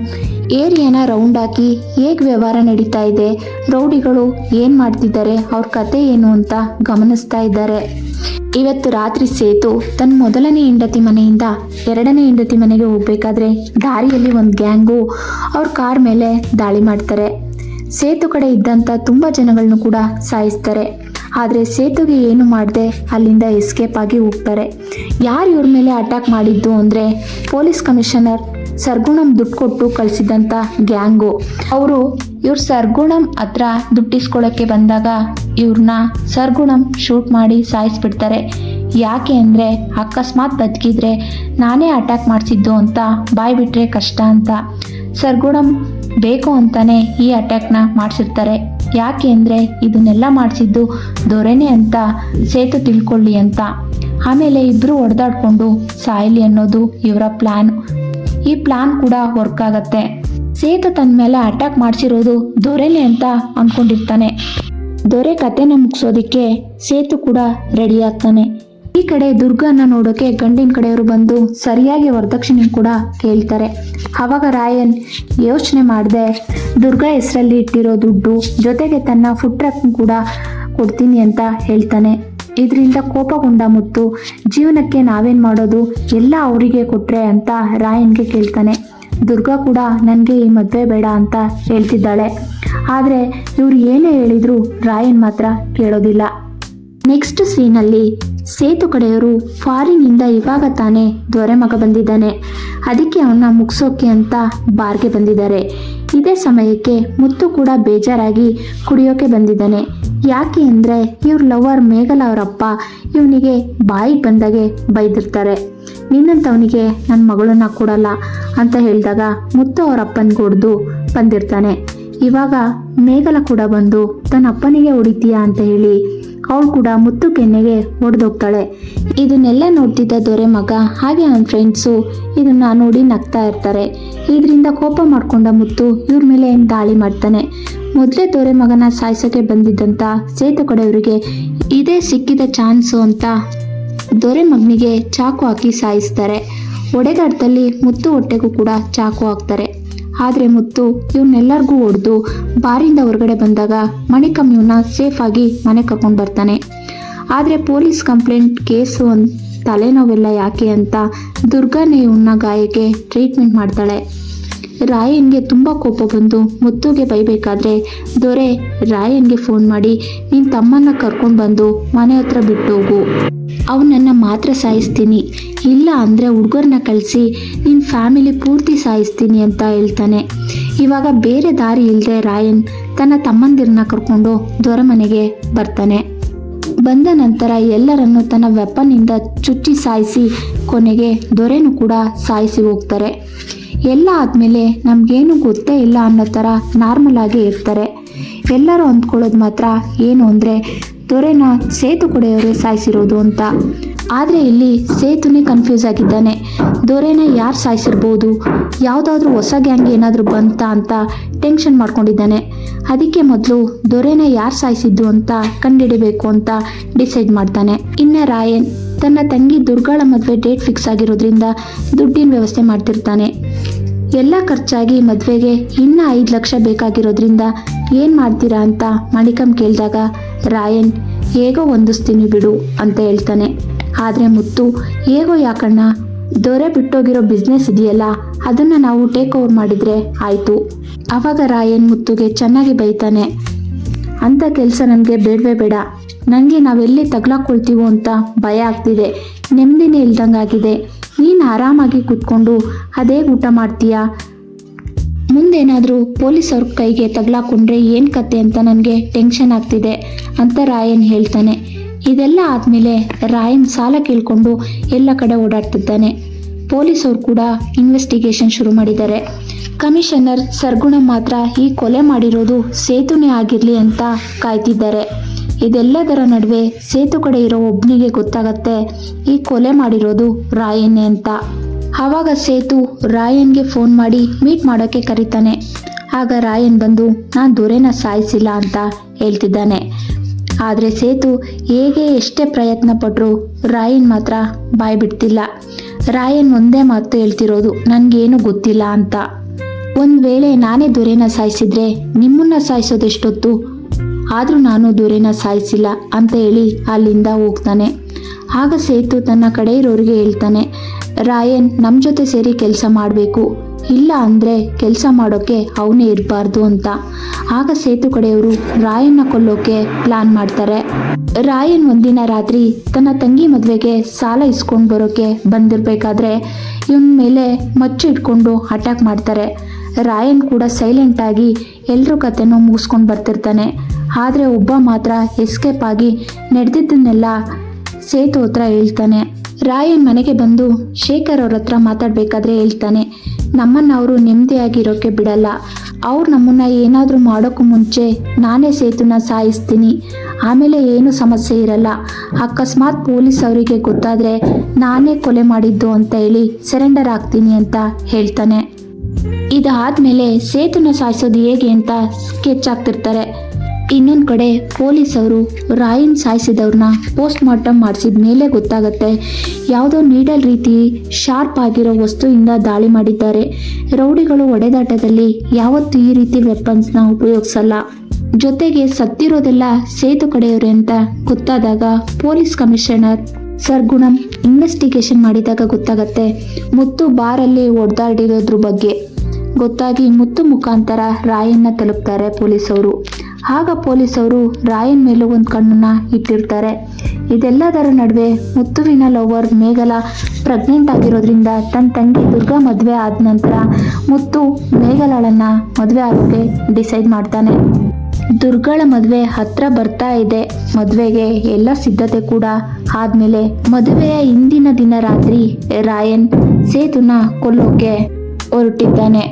ಏರಿಯಾನ ರೌಂಡ್ ಹಾಕಿ ಹೇಗೆ ವ್ಯವಹಾರ ನಡೀತಾ ಇದೆ, ರೌಡಿಗಳು ಏನು ಮಾಡ್ತಿದ್ದಾರೆ, ಅವ್ರ ಕತೆ ಏನು ಅಂತ ಗಮನಿಸ್ತಾ ಇದ್ದಾರೆ. ಇವತ್ತು ರಾತ್ರಿ ಸೇತು ತನ್ನ ಮೊದಲನೇ ಹೆಂಡತಿ ಮನೆಯಿಂದ ಎರಡನೇ ಹೆಂಡತಿ ಮನೆಗೆ ಹೋಗ್ಬೇಕಾದ್ರೆ ದಾರಿಯಲ್ಲಿ ಒಂದು ಗ್ಯಾಂಗು ಅವ್ರ ಕಾರ್ ಮೇಲೆ ದಾಳಿ ಮಾಡ್ತಾರೆ. ಸೇತು ಕಡೆ ಇದ್ದಂಥ ತುಂಬ ಜನಗಳನ್ನು ಕೂಡ ಸಾಯಿಸ್ತಾರೆ. ಆದರೆ ಸೇತುಗೆ ಏನು ಮಾಡದೆ? ಅಲ್ಲಿಂದ ಎಸ್ಕೇಪ್ ಆಗಿ ಹೋಗ್ತಾರೆ. ಯಾರು ಇವ್ರ ಮೇಲೆ ಅಟ್ಯಾಕ್ ಮಾಡಿದ್ದು ಅಂದರೆ ಪೊಲೀಸ್ ಕಮಿಷನರ್ ಸರ್ಗುಣಂ ದುಡ್ಡು ಕೊಟ್ಟು ಕಳಿಸಿದಂಥ ಗ್ಯಾಂಗು ಅವರು ಇವ್ರು ಸರ್ಗುಣಂ ಹತ್ರ ದುಡ್ಡಿಸ್ಕೊಳ್ಳೋಕ್ಕೆ ಬಂದಾಗ ಇವ್ರನ್ನ ಸರ್ಗುಣಂ ಶೂಟ್ ಮಾಡಿ ಸಾಯಿಸ್ಬಿಡ್ತಾರೆ. ಯಾಕೆ ಅಂದರೆ ಅಕಸ್ಮಾತ್ ಬದುಕಿದ್ರೆ ನಾನೇ ಅಟ್ಯಾಕ್ ಮಾಡಿಸಿದ್ದು ಅಂತ ಬಾಯ್ ಬಿಟ್ಟರೆ ಕಷ್ಟ ಅಂತ. ಸರ್ಗುಣಂ ಬೇಕು ಅಂತಾನೆ ಈ ಅಟ್ಯಾಕ್ನ ಮಾಡಿಸಿರ್ತಾರೆ. ಯಾಕೆ ಅಂದರೆ ಇದನ್ನೆಲ್ಲ ಮಾಡಿಸಿದ್ದು ದೊರೆನೇ ಅಂತ, ಸೇತು ತಿಳ್ಕೊಳ್ಳಿ ಅಂತ. ಆಮೇಲೆ ಇಬ್ಬರು ಹೊಡೆದಾಡ್ಕೊಂಡು ಸಾಯಲಿ ಅನ್ನೋದು ಇವರ ಪ್ಲ್ಯಾನ್ ಈ ಪ್ಲಾನ್ ಕೂಡ ವರ್ಕ್ ಆಗತ್ತೆ. ಸೇತು ತನ್ನ ಮೇಲೆ ಅಟ್ಯಾಕ್ ಮಾಡಿಸಿರೋದು ದೊರೆನೆ ಅಂತ ಅನ್ಕೊಂಡಿರ್ತಾನೆ. ದೊರೆ ಕತೆನ ಮುಗಿಸೋದಿಕ್ಕೆ ಸೇತು ಕೂಡ ರೆಡಿ ಆಗ್ತಾನೆ. ಈ ಕಡೆ ದುರ್ಗನ್ನ ನೋಡೋಕೆ ಗಂಡಿನ ಕಡೆಯವರು ಬಂದು ಸರಿಯಾಗಿ ವರದಕ್ಷಿಣೆ ಕೂಡ ಕೇಳ್ತಾರೆ. ಆವಾಗ ರಾಯನ್ ಯೋಚನೆ ಮಾಡದೆ, ದುರ್ಗಾ ಹೆಸರಲ್ಲಿ ಇಟ್ಟಿರೋ ದುಡ್ಡು ಜೊತೆಗೆ ತನ್ನ ಫುಡ್ ಟ್ರಕ್ ಕೂಡ ಕೊಡ್ತೀನಿ ಅಂತ ಹೇಳ್ತಾನೆ. ಇದರಿಂದ ಕೋಪಗೊಂಡ ಮುತ್ತು, ಜೀವನಕ್ಕೆ ನಾವೇನು ಮಾಡೋದು? ಎಲ್ಲ ಅವರಿಗೆ ಕೊಟ್ರೆ ಅಂತ ರಾಯನ್ಗೆ ಕೇಳ್ತಾನೆ. ದುರ್ಗಾ ಕೂಡ ನನಗೆ ಈ ಮದುವೆ ಬೇಡ ಅಂತ ಹೇಳ್ತಿದ್ದಾಳೆ. ಆದರೆ ಇವರು ಏನೇ ಹೇಳಿದ್ರು ರಾಯನ್ ಮಾತ್ರ ಕೇಳೋದಿಲ್ಲ. ನೆಕ್ಸ್ಟ್ ಸೀನಲ್ಲಿ ಸೇತು ಕಡೆಯವರು ಫಾರಿನಿಂದ ಇವಾಗ ತಾನೇ ದೊರೆ ಮಗ ಬಂದಿದ್ದಾನೆ. ಅದಕ್ಕೆ ಅವನ್ನ ಮುಗಿಸೋಕೆ ಅಂತ ಬಾರ್ಗೆ ಬಂದಿದ್ದಾರೆ. ಇದೇ ಸಮಯಕ್ಕೆ ಮುತ್ತು ಕೂಡ ಬೇಜಾರಾಗಿ ಕುಡಿಯೋಕೆ ಬಂದಿದ್ದಾನೆ. ಯಾಕೆ ಅಂದರೆ ಇವ್ರ ಲವರ್ ಮೇಘಲ ಅವರಪ್ಪ ಇವನಿಗೆ ಬಾಯಿ ಬಂದಾಗೆ ಬೈದಿರ್ತಾರೆ. ನಿನ್ನಂಥವನಿಗೆ ನನ್ನ ಮಗಳನ್ನ ಕೊಡಲ್ಲ ಅಂತ ಹೇಳಿದಾಗ ಮುತ್ತು ಅವರಪ್ಪನ ಕೊಡ್ದು ಬಂದಿರ್ತಾನೆ. ಇವಾಗ ಮೇಘಲ ಕೂಡ ಬಂದು ತನ್ನ ಅಪ್ಪನಿಗೆ ಹೊಡಿತೀಯಾ ಅಂತ ಹೇಳಿ ಅವಳು ಕೂಡ ಮುತ್ತು ಕೆನ್ನೆಗೆ ಹೊಡೆದೋಗ್ತಾಳೆ ಇದನ್ನೆಲ್ಲ ನೋಡ್ತಿದ್ದ ದೊರೆ ಮಗ, ಹಾಗೆ ಅವನ ಫ್ರೆಂಡ್ಸು, ಇದನ್ನ ನೋಡಿ ನಗ್ತಾ ಇರ್ತಾರೆ. ಇದರಿಂದ ಕೋಪ ಮಾಡ್ಕೊಂಡ ಮುತ್ತು ಇವ್ರ ಮೇಲೆ ದಾಳಿ ಮಾಡ್ತಾನೆ. ಮೊದಲೇ ದೊರೆ ಮಗನ ಸಾಯಿಸೋಕೆ ಬಂದಿದ್ದಂಥ ಸೇತು ಕಡೆಯವರಿಗೆ ಇದೇ ಸಿಕ್ಕಿದ ಚಾನ್ಸು ಅಂತ ದೊರೆ ಮಗನಿಗೆ ಚಾಕು ಹಾಕಿ ಸಾಯಿಸ್ತಾರೆ. ಒಡೆದಾಟದಲ್ಲಿ ಮುತ್ತು ಹೊಟ್ಟೆಗೂ ಕೂಡ ಚಾಕು ಹಾಕ್ತಾರೆ. ಆದರೆ ಮುತ್ತು ಇವನ್ನೆಲ್ಲರಿಗೂ ಹೊಡೆದು ಬಾರಿಂದ ಹೊರಗಡೆ ಬಂದಾಗ ಮಣಿಕಮ್ ಇವನ್ನ ಸೇಫ್ ಆಗಿ ಮನೆ ಕರ್ಕೊಂಡು ಬರ್ತಾನೆ. ಆದರೆ ಪೊಲೀಸ್ ಕಂಪ್ಲೇಂಟ್ ಕೇಸು ತಲೆನೋವೆಲ್ಲ ಯಾಕೆ ಅಂತ ದುರ್ಗಾನೇ ಇವನ್ನ ಗಾಯಕ್ಕೆ ಟ್ರೀಟ್ಮೆಂಟ್ ಮಾಡ್ತಾಳೆ. ರಾಯನ್ಗೆ ತುಂಬ ಕೋಪ ಬಂದು ಮುತ್ತುಗೆ ಬೈಬೇಕಾದ್ರೆ, ದೊರೆ, ರಾಯನ್ಗೆ ಫೋನ್ ಮಾಡಿ ನಿನ್ನ ತಮ್ಮನ್ನ ಕರ್ಕೊಂಡು ಬಂದು ಮನೆ ಹತ್ರ ಬಿಟ್ಟೋಗು. ಅವನನ್ನು ಮಾತ್ರ ಸಾಯಿಸ್ತೀನಿ. ಇಲ್ಲ ಅಂದರೆ ಹುಡುಗರನ್ನ ಕಳಿಸಿ ನಿನ್ನ ಫ್ಯಾಮಿಲಿ ಪೂರ್ತಿ ಸಾಯಿಸ್ತೀನಿ ಅಂತ ಹೇಳ್ತಾನೆ. ಇವಾಗ ಬೇರೆ ದಾರಿ ಇಲ್ಲದೆ ರಾಯನ್ ತನ್ನ ತಮ್ಮಂದಿರನ್ನ ಕರ್ಕೊಂಡು ದೊರೆ ಮನೆಗೆ ಬರ್ತಾನೆ. ಬಂದ ನಂತರ ಎಲ್ಲರನ್ನು ತನ್ನ ವೆಪನ್ನಿಂದ ಚುಚ್ಚಿ ಸಾಯಿಸಿ ಕೊನೆಗೆ ದೊರೆನೂ ಕೂಡ ಸಾಯಿಸಿ ಹೋಗ್ತಾರೆ. ಎಲ್ಲ ಆದಮೇಲೆ ನಮಗೇನು ಗೊತ್ತೇ ಇಲ್ಲ ಅನ್ನೋ ಥರ ನಾರ್ಮಲ್ ಆಗಿ ಇರ್ತಾರೆ. ಎಲ್ಲರೂ ಅಂದ್ಕೊಳ್ಳೋದು ಮಾತ್ರ ಏನು ಅಂದರೆ ದೊರೆನ ಸೇತು ಕೊಡೆಯವರೇ ಸಾಯಿಸಿರೋದು ಅಂತ. ಆದರೆ ಇಲ್ಲಿ ಸೇತುನೇ ಕನ್ಫ್ಯೂಸ್ ಆಗಿದ್ದಾನೆ. ದೊರೆನ ಯಾರು ಸಾಯಿಸಿರ್ಬೋದು? ಯಾವುದಾದ್ರೂ ಹೊಸ ಗ್ಯಾಂಗ್ ಏನಾದರೂ ಬಂತಾ ಅಂತ ಟೆನ್ಷನ್ ಮಾಡ್ಕೊಂಡಿದ್ದಾನೆ. ಅದಕ್ಕೆ ಮೊದಲು ದೊರೆನ ಯಾರು ಸಾಯಿಸಿದ್ದು ಅಂತ ಕಂಡುಹಿಡಿಬೇಕು ಅಂತ ಡಿಸೈಡ್ ಮಾಡ್ತಾನೆ. ಇನ್ನು ರಾಯನ್. ತನ್ನ ತಂಗಿ ದುರ್ಗಾಳ ಮದುವೆ ಡೇಟ್ ಫಿಕ್ಸ್ ಆಗಿರೋದ್ರಿಂದ ದುಡ್ಡಿನ ವ್ಯವಸ್ಥೆ ಮಾಡ್ತಿರ್ತಾನೆ. ಎಲ್ಲ ಖರ್ಚಾಗಿ ಮದುವೆಗೆ ಇನ್ನ ಐದು ಲಕ್ಷ ಬೇಕಾಗಿರೋದ್ರಿಂದ ಏನು ಮಾಡ್ತೀರಾ ಅಂತ ಮಣಿಕಂ ಕೇಳಿದಾಗ, ರಾಯನ್, ಹೇಗೋ ಹೊಂದಿಸ್ತೀನಿ ಬಿಡು, ಅಂತ ಹೇಳ್ತಾನೆ. ಆದರೆ ಮುತ್ತು, ಹೇಗೋ ಯಾಕಣ್ಣ, ದೊರೆ ಬಿಟ್ಟೋಗಿರೋ ಬಿಸ್ನೆಸ್ ಇದೆಯಲ್ಲ, ಅದನ್ನು ನಾವು ಟೇಕ್ ಓವರ್ ಮಾಡಿದರೆ ಆಯಿತು. ಆವಾಗ ರಾಯನ್ ಮುತ್ತುಗೆ ಚೆನ್ನಾಗಿ ಬೈತಾನೆ. ಅಂಥ ಕೆಲಸ ನನಗೆ ಬೇಡವೇ ಬೇಡ. ನನಗೆ ನಾವೆಲ್ಲಿ ತಗ್ಲಾಕೊಳ್ತೀವೋ ಅಂತ ಭಯ ಆಗ್ತಿದೆ. ನೆಮ್ಮದಿನೇ ಇಲ್ದಂಗಾಗಿದೆ. ನೀನು ಆರಾಮಾಗಿ ಕೂತ್ಕೊಂಡು ಅದೇ ಊಟ ಮಾಡ್ತೀಯಾ? ಮುಂದೇನಾದರೂ ಪೊಲೀಸ್ ಅವ್ರ ಕೈಗೆ ತಗ್ಲಾಕೊಂಡ್ರೆ ಏನು ಕತೆ ಅಂತ ನನಗೆ ಟೆನ್ಷನ್ ಆಗ್ತಿದೆ ಅಂತ ರಾಯನ್ ಹೇಳ್ತಾನೆ. ಇದೆಲ್ಲ ಆದಮೇಲೆ ರಾಯನ್ ಸಾಲ ಕೇಳಿಕೊಂಡು ಎಲ್ಲ ಕಡೆ ಓಡಾಡ್ತಿದ್ದಾನೆ. ಪೊಲೀಸ್ ಅವ್ರು ಕೂಡ ಇನ್ವೆಸ್ಟಿಗೇಷನ್ ಶುರು ಮಾಡಿದ್ದಾರೆ. ಕಮಿಷನರ್ ಸರ್ಗುಣ ಮಾತ್ರ ಈ ಕೊಲೆ ಮಾಡಿರೋದು ಸೇತುನೆ ಆಗಿರಲಿ ಅಂತ ಕಾಯ್ತಿದ್ದಾರೆ. ಇದೆಲ್ಲದರ ನಡುವೆ ಸೇತು ಕಡೆ ಇರೋ ಒಬ್ನಿಗೆ ಗೊತ್ತಾಗತ್ತೆ ಈ ಕೊಲೆ ಮಾಡಿರೋದು ರಾಯನ್ನೇ ಅಂತ. ಆವಾಗ ಸೇತು ರಾಯನ್ಗೆ ಫೋನ್ ಮಾಡಿ ಮೀಟ್ ಮಾಡೋಕ್ಕೆ ಕರೀತಾನೆ. ಆಗ ರಾಯನ್ ಬಂದು, ನಾನು ದೊರೆನ ಸಾಯಿಸಿಲ್ಲ ಅಂತ ಹೇಳ್ತಿದ್ದಾನೆ. ಆದರೆ ಸೇತು ಹೇಗೆ ಎಷ್ಟೇ ಪ್ರಯತ್ನ ಪಟ್ಟರು ರಾಯನ್ ಮಾತ್ರ ಬಾಯ್ ಬಿಡ್ತಿಲ್ಲ ರಾಯನ್ ಒಂದೇ ಮಾತು ಹೇಳ್ತಿರೋದು, ನನಗೇನು ಗೊತ್ತಿಲ್ಲ ಅಂತ. ಒಂದು ವೇಳೆ ನಾನೇ ದೊರೆನ ಸಾಯಿಸಿದ್ರೆ ನಿಮ್ಮನ್ನ ಸಾಯಿಸೋದೆಷ್ಟೊತ್ತು? ಆದರೂ ನಾನು ದೊರೆನ ಸಾಯಿಸಿಲ್ಲ ಅಂತ ಹೇಳಿ ಅಲ್ಲಿಂದ ಹೋಗ್ತಾನೆ. ಆಗ ಸೇತು ತನ್ನ ಕಡೆ ಇರೋರಿಗೆ ಹೇಳ್ತಾನೆ, ರಾಯನ್ ನಮ್ಮ ಜೊತೆ ಸೇರಿ ಕೆಲಸ ಮಾಡಬೇಕು. ಇಲ್ಲ ಅಂದರೆ ಕೆಲಸ ಮಾಡೋಕ್ಕೆ ಅವನೇ ಇರಬಾರ್ದು ಅಂತ. ಆಗ ಸೇತು ಕಡೆಯವರು ರಾಯನ್ನ ಕೊಲ್ಲೋಕೆ ಪ್ಲಾನ್ ಮಾಡ್ತಾರೆ. ರಾಯನ್ ಒಂದಿನ ರಾತ್ರಿ ತನ್ನ ತಂಗಿ ಮದುವೆಗೆ ಸಾಲ ಇಸ್ಕೊಂಡು ಬರೋಕ್ಕೆ ಬಂದಿರಬೇಕಾದ್ರೆ ಇವನ ಮೇಲೆ ಮಚ್ಚು ಇಟ್ಕೊಂಡು ಅಟ್ಯಾಕ್ ಮಾಡ್ತಾರೆ. ರಾಯನ್ ಕೂಡ ಸೈಲೆಂಟ್ ಆಗಿ ಎಲ್ಲರ ಕತೆನೂ ಮುಗಿಸ್ಕೊಂಡು ಬರ್ತಿರ್ತಾನೆ. ಆದರೆ ಒಬ್ಬ ಮಾತ್ರ ಎಸ್ಕೇಪ್ ಆಗಿ ನಡೆದಿದ್ದನ್ನೆಲ್ಲ ಸೇತು ಹತ್ರ ಹೇಳ್ತಾನೆ. ರಾಯನ್ ಮನೆಗೆ ಬಂದು ಶೇಖರ್ ಅವ್ರ ಹತ್ರ ಮಾತಾಡಬೇಕಾದ್ರೆ ಹೇಳ್ತಾನೆ. ನಮ್ಮನ್ನು ಅವರು ನೆಮ್ಮದಿಯಾಗಿರೋಕೆ ಬಿಡಲ್ಲ. ಅವ್ರು ನಮ್ಮನ್ನ ಏನಾದರೂ ಮಾಡೋಕ್ಕೂ ಮುಂಚೆ ನಾನೇ ಸೇತುನ ಸಾಯಿಸ್ತೀನಿ. ಆಮೇಲೆ ಏನು ಸಮಸ್ಯೆ ಇರಲ್ಲ. ಅಕಸ್ಮಾತ್ ಪೊಲೀಸ್ ಅವರಿಗೆ ಗೊತ್ತಾದರೆ ನಾನೇ ಕೊಲೆ ಮಾಡಿದ್ದು ಅಂತ ಹೇಳಿ ಸರೆಂಡರ್ ಆಗ್ತೀನಿ ಅಂತ ಹೇಳ್ತಾನೆ. ಇದಾದ್ಮೇಲೆ ಸೇತುನ ಸಾಯಿಸೋದು ಹೇಗೆ ಅಂತ ಸ್ಕೆಚ್ ಆಗ್ತಿರ್ತಾರೆ ಇನ್ನೊಂದು ಕಡೆ ಪೊಲೀಸವರು ರಾಯನ್ ಸಾಯಿಸಿದವ್ರನ್ನ ಪೋಸ್ಟ್ ಮಾರ್ಟಮ್ ಮಾಡಿಸಿದ ಮೇಲೆ ಗೊತ್ತಾಗತ್ತೆ. ಯಾವುದೋ ನೀಡಲ್ ರೀತಿ ಶಾರ್ಪ್ ಆಗಿರೋ ವಸ್ತುವಿಂದ ದಾಳಿ ಮಾಡಿದ್ದಾರೆ. ರೌಡಿಗಳು ಒಡೆದಾಟದಲ್ಲಿ ಯಾವತ್ತೂ ಈ ರೀತಿ ವೆಪನ್ಸ್ನ ಉಪಯೋಗಿಸಲ್ಲ. ಜೊತೆಗೆ ಸತ್ತಿರೋದೆಲ್ಲ ಸೇತು ಕಡೆಯವ್ರೆ ಅಂತ ಗೊತ್ತಾದಾಗ ಪೊಲೀಸ್ ಕಮಿಷನರ್ ಸರ್ಗುಣಂ ಇನ್ವೆಸ್ಟಿಗೇಷನ್ ಮಾಡಿದಾಗ ಗೊತ್ತಾಗತ್ತೆ. ಮುತ್ತು ಬಾರಲ್ಲಿ ಒಡೆದಾಡಿರೋದ್ರ ಬಗ್ಗೆ. ಗೊತ್ತಾಗಿ ಮುತ್ತು ಮುಖಾಂತರ ರಾಯನ್ನ ತಲುಪ್ತಾರೆ ಪೊಲೀಸವರು. ಆಗ ಪೊಲೀಸವರು ರಾಯನ್ ಮೇಲೂ ಒಂದು ಕಣ್ಣನ್ನ ಇಟ್ಟಿರ್ತಾರೆ. ಇದೆಲ್ಲದರ ನಡುವೆ ಮುತ್ತುವಿನ ಲವರ್ ಮೇಘಲ ಪ್ರೆಗ್ನೆಂಟ್ ಆಗಿರೋದ್ರಿಂದ ತನ್ನ ತಂಗಿ ದುರ್ಗಾ ಮದುವೆ ಆದ ನಂತರ ಮುತ್ತು ಮೇಘಲಳನ್ನ ಮದುವೆ ಆಗೋಕ್ಕೆ ಡಿಸೈಡ್ ಮಾಡ್ತಾನೆ. ದುರ್ಗಳ ಮದುವೆ ಹತ್ರ ಬರ್ತಾ ಇದೆ. ಮದುವೆಗೆ ಎಲ್ಲ ಸಿದ್ಧತೆ ಕೂಡ ಆದ್ಮೇಲೆ ಮದುವೆಯ ಹಿಂದಿನ ದಿನ ರಾತ್ರಿ ರಾಯನ್ ಸೇತುನ ಕೊಲ್ಲೋಕೆ ಹೊರಟಿದ್ದಾನೆ.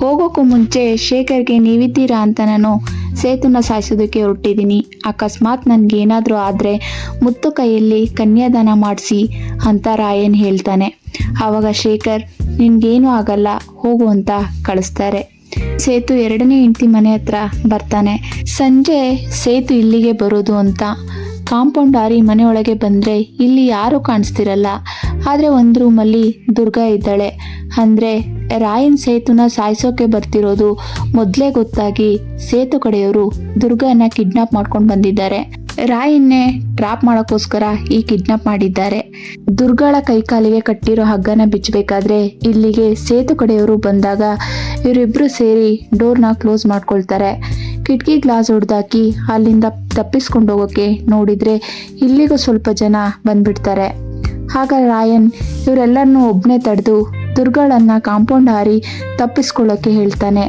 ಹೋಗೋಕ್ಕೂ ಮುಂಚೆ ಶೇಖರ್ಗೆ ನೀವಿದ್ದೀರಾ ಅಂತ ನಾನು ಸೇತುನ ಸಾಯಿಸೋದಕ್ಕೆ ಹೊರಟಿದ್ದೀನಿ. ಅಕಸ್ಮಾತ್ ನನಗೆ ಏನಾದರೂ ಆದರೆ ಮುತ್ತು ಕೈಯಲ್ಲಿ ಕನ್ಯಾದಾನ ಮಾಡಿಸಿ ಅಂತ ರಾಯನ್ ಹೇಳ್ತಾನೆ. ಆವಾಗ ಶೇಖರ್, ನಿನ್ಗೇನು ಆಗಲ್ಲ, ಹೋಗು ಅಂತ ಕಳಿಸ್ತಾರೆ. ಸೇತು ಎರಡನೇ ಹೆಂಡತಿ ಮನೆ ಹತ್ರ ಬರ್ತಾನೆ. ಸಂಜೆ ಸೇತು ಇಲ್ಲಿಗೆ ಬರೋದು ಅಂತ ಕಾಂಪೌಂಡ್ ಹಾರಿ ಮನೆಯೊಳಗೆ ಬಂದರೆ ಇಲ್ಲಿ ಯಾರೂ ಕಾಣಿಸ್ತಿರಲ್ಲ. ಆದರೆ ಒಂದು ರೂಮಲ್ಲಿ ದುರ್ಗಾ ಇದ್ದಾಳೆ. ಅಂದರೆ ರಾಯನ್ ಸೇತುನ ಸಾಯಿಸೋಕೆ ಬರ್ತಿರೋದು ಮೊದಲೇ ಗೊತ್ತಾಗಿ ಸೇತು ಕಡೆಯವರು ದುರ್ಗಾನ ಕಿಡ್ನಾಪ್ ಮಾಡ್ಕೊಂಡು ಬಂದಿದ್ದಾರೆ. ರಾಯನ್ನೇ ಟ್ರಾಪ್ ಮಾಡೋಕ್ಕೋಸ್ಕರ ಈ ಕಿಡ್ನಾಪ್ ಮಾಡಿದ್ದಾರೆ. ದುರ್ಗಾಳ ಕೈಕಾಲಿಗೆ ಕಟ್ಟಿರೋ ಹಗ್ಗನ ಬಿಚ್ಚಬೇಕಾದ್ರೆ ಇಲ್ಲಿಗೆ ಸೇತು ಕಡೆಯವರು ಬಂದಾಗ ಇವರಿಬ್ರು ಸೇರಿ ಡೋರ್ನ ಕ್ಲೋಸ್ ಮಾಡ್ಕೊಳ್ತಾರೆ. ಕಿಟಕಿ ಗ್ಲಾಸ್ ಹೊಡೆದಾಕಿ ಅಲ್ಲಿಂದ ತಪ್ಪಿಸ್ಕೊಂಡು ಹೋಗೋಕೆ ನೋಡಿದ್ರೆ ಇಲ್ಲಿಗೂ ಸ್ವಲ್ಪ ಜನ ಬಂದ್ಬಿಡ್ತಾರೆ. ಆಗ ರಾಯನ್ ಇವರೆಲ್ಲರನ್ನೂ ಒಬ್ಬನೇ ತಡೆದು ದುರ್ಗಳನ್ನು ಕಾಂಪೌಂಡ್ ಹಾರಿ ತಪ್ಪಿಸ್ಕೊಳ್ಳೋಕ್ಕೆ ಹೇಳ್ತಾನೆ.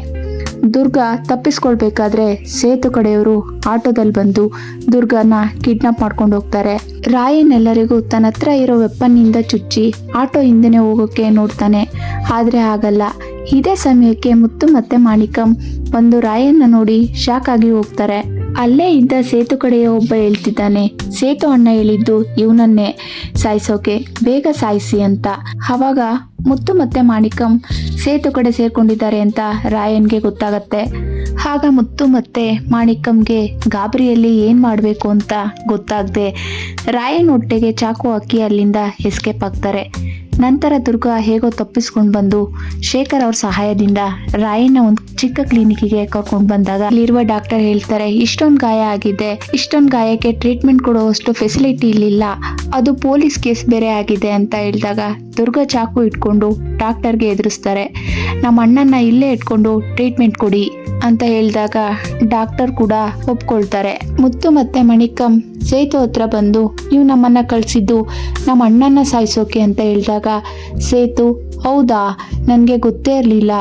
ದುರ್ಗ ತಪ್ಪಿಸ್ಕೊಳ್ಬೇಕಾದ್ರೆ ಸೇತು ಕಡೆಯವರು ಆಟೋದಲ್ಲಿ ಬಂದು ದುರ್ಗನ ಕಿಡ್ನಾಪ್ ಮಾಡ್ಕೊಂಡು ಹೋಗ್ತಾರೆ. ರಾಯನ್ ಎಲ್ಲರಿಗೂ ತನ್ನ ಹತ್ರ ಇರೋ ವೆಪ್ಪನ್ನಿಂದ ಚುಚ್ಚಿ ಆಟೋ ಹಿಂದೆನೆ ಹೋಗೋಕ್ಕೆ ನೋಡ್ತಾನೆ. ಆದರೆ ಆಗಲ್ಲ ಇದೇ ಸಮಯಕ್ಕೆ ಮುತ್ತು ಮತ್ತೆ ಮಾಣಿಕಂ ಒಂದು ರಾಯನ್ನ ನೋಡಿ ಶಾಕ್ ಆಗಿ ಹೋಗ್ತಾರೆ. ಅಲ್ಲೇ ಇದ್ದ ಸೇತು ಕಡೆಯ ಒಬ್ಬ ಹೇಳ್ತಿದ್ದಾನೆ, ಸೇತು ಅಣ್ಣ ಹೇಳಿದ್ದು ಇವನನ್ನೇ ಸಾಯಿಸೋಕೆ, ಬೇಗ ಸಾಯಿಸಿ ಅಂತ. ಅವಾಗ ಮುತ್ತು ಮತ್ತೆ ಮಾಣಿಕಂ ಸೇತು ಕಡೆ ಸೇರ್ಕೊಂಡಿದ್ದಾರೆ ಅಂತ ರಾಯನ್ಗೆ ಗೊತ್ತಾಗತ್ತೆ. ಆಗ ಮುತ್ತು ಮತ್ತೆ ಮಾಣಿಕಂಗೆ ಗಾಬರಿಯಲ್ಲಿ ಏನ್ ಮಾಡಬೇಕು ಅಂತ ಗೊತ್ತಾಗದೆ ರಾಯನ್ ಹೊಟ್ಟೆಗೆ ಚಾಕು ಹಾಕಿ ಅಲ್ಲಿಂದ ಎಸ್ಕೇಪ್ ಆಗ್ತಾರೆ. ನಂತರ ದುರ್ಗಾ ಹೇಗೋ ತಪ್ಪಿಸ್ಕೊಂಡು ಬಂದು ಶೇಖರ್ ಅವ್ರ ಸಹಾಯದಿಂದ ರಾಯಣ್ಣ ಒಂದು ಚಿಕ್ಕ ಕ್ಲಿನಿಕ್ಗೆ ಕರ್ಕೊಂಡು ಬಂದಾಗ ಅಲ್ಲಿರುವ ಡಾಕ್ಟರ್ ಹೇಳ್ತಾರೆ, ಇಷ್ಟೊಂದು ಗಾಯ ಆಗಿದೆ, ಇಷ್ಟೊಂದು ಗಾಯಕ್ಕೆ ಟ್ರೀಟ್ಮೆಂಟ್ ಕೊಡುವಷ್ಟು ಫೆಸಿಲಿಟಿ ಇಲ್ಲಿಲ್ಲ, ಅದು ಪೊಲೀಸ್ ಕೇಸ್ ಬೇರೆ ಆಗಿದೆ ಅಂತ ಹೇಳಿದಾಗ ದುರ್ಗಾ ಚಾಕು ಇಟ್ಕೊಂಡು ಡಾಕ್ಟರ್ಗೆ ಎದುರಿಸ್ತಾರೆ ನಮ್ಮ ಅಣ್ಣನ ಇಲ್ಲೇ ಇಟ್ಕೊಂಡು ಟ್ರೀಟ್ಮೆಂಟ್ ಕೊಡಿ ಅಂತ ಹೇಳಿದಾಗ ಡಾಕ್ಟರ್ ಕೂಡ ಒಪ್ಕೊಳ್ತಾರೆ. ಮುತ್ತು ಮತ್ತೆ ಮಣಿಕಂ ಸೇತು ಹತ್ರ ಬಂದು ನೀವು ನಮ್ಮನ್ನ ಕಳಿಸಿದ್ದು ನಮ್ಮ ಅಣ್ಣನ ಸಾಯಿಸೋಕೆ ಅಂತ ಹೇಳಿದಾಗ, ಸೇತು, ಹೌದಾ? ನನಗೆ ಗೊತ್ತೇ ಇರಲಿಲ್ಲ.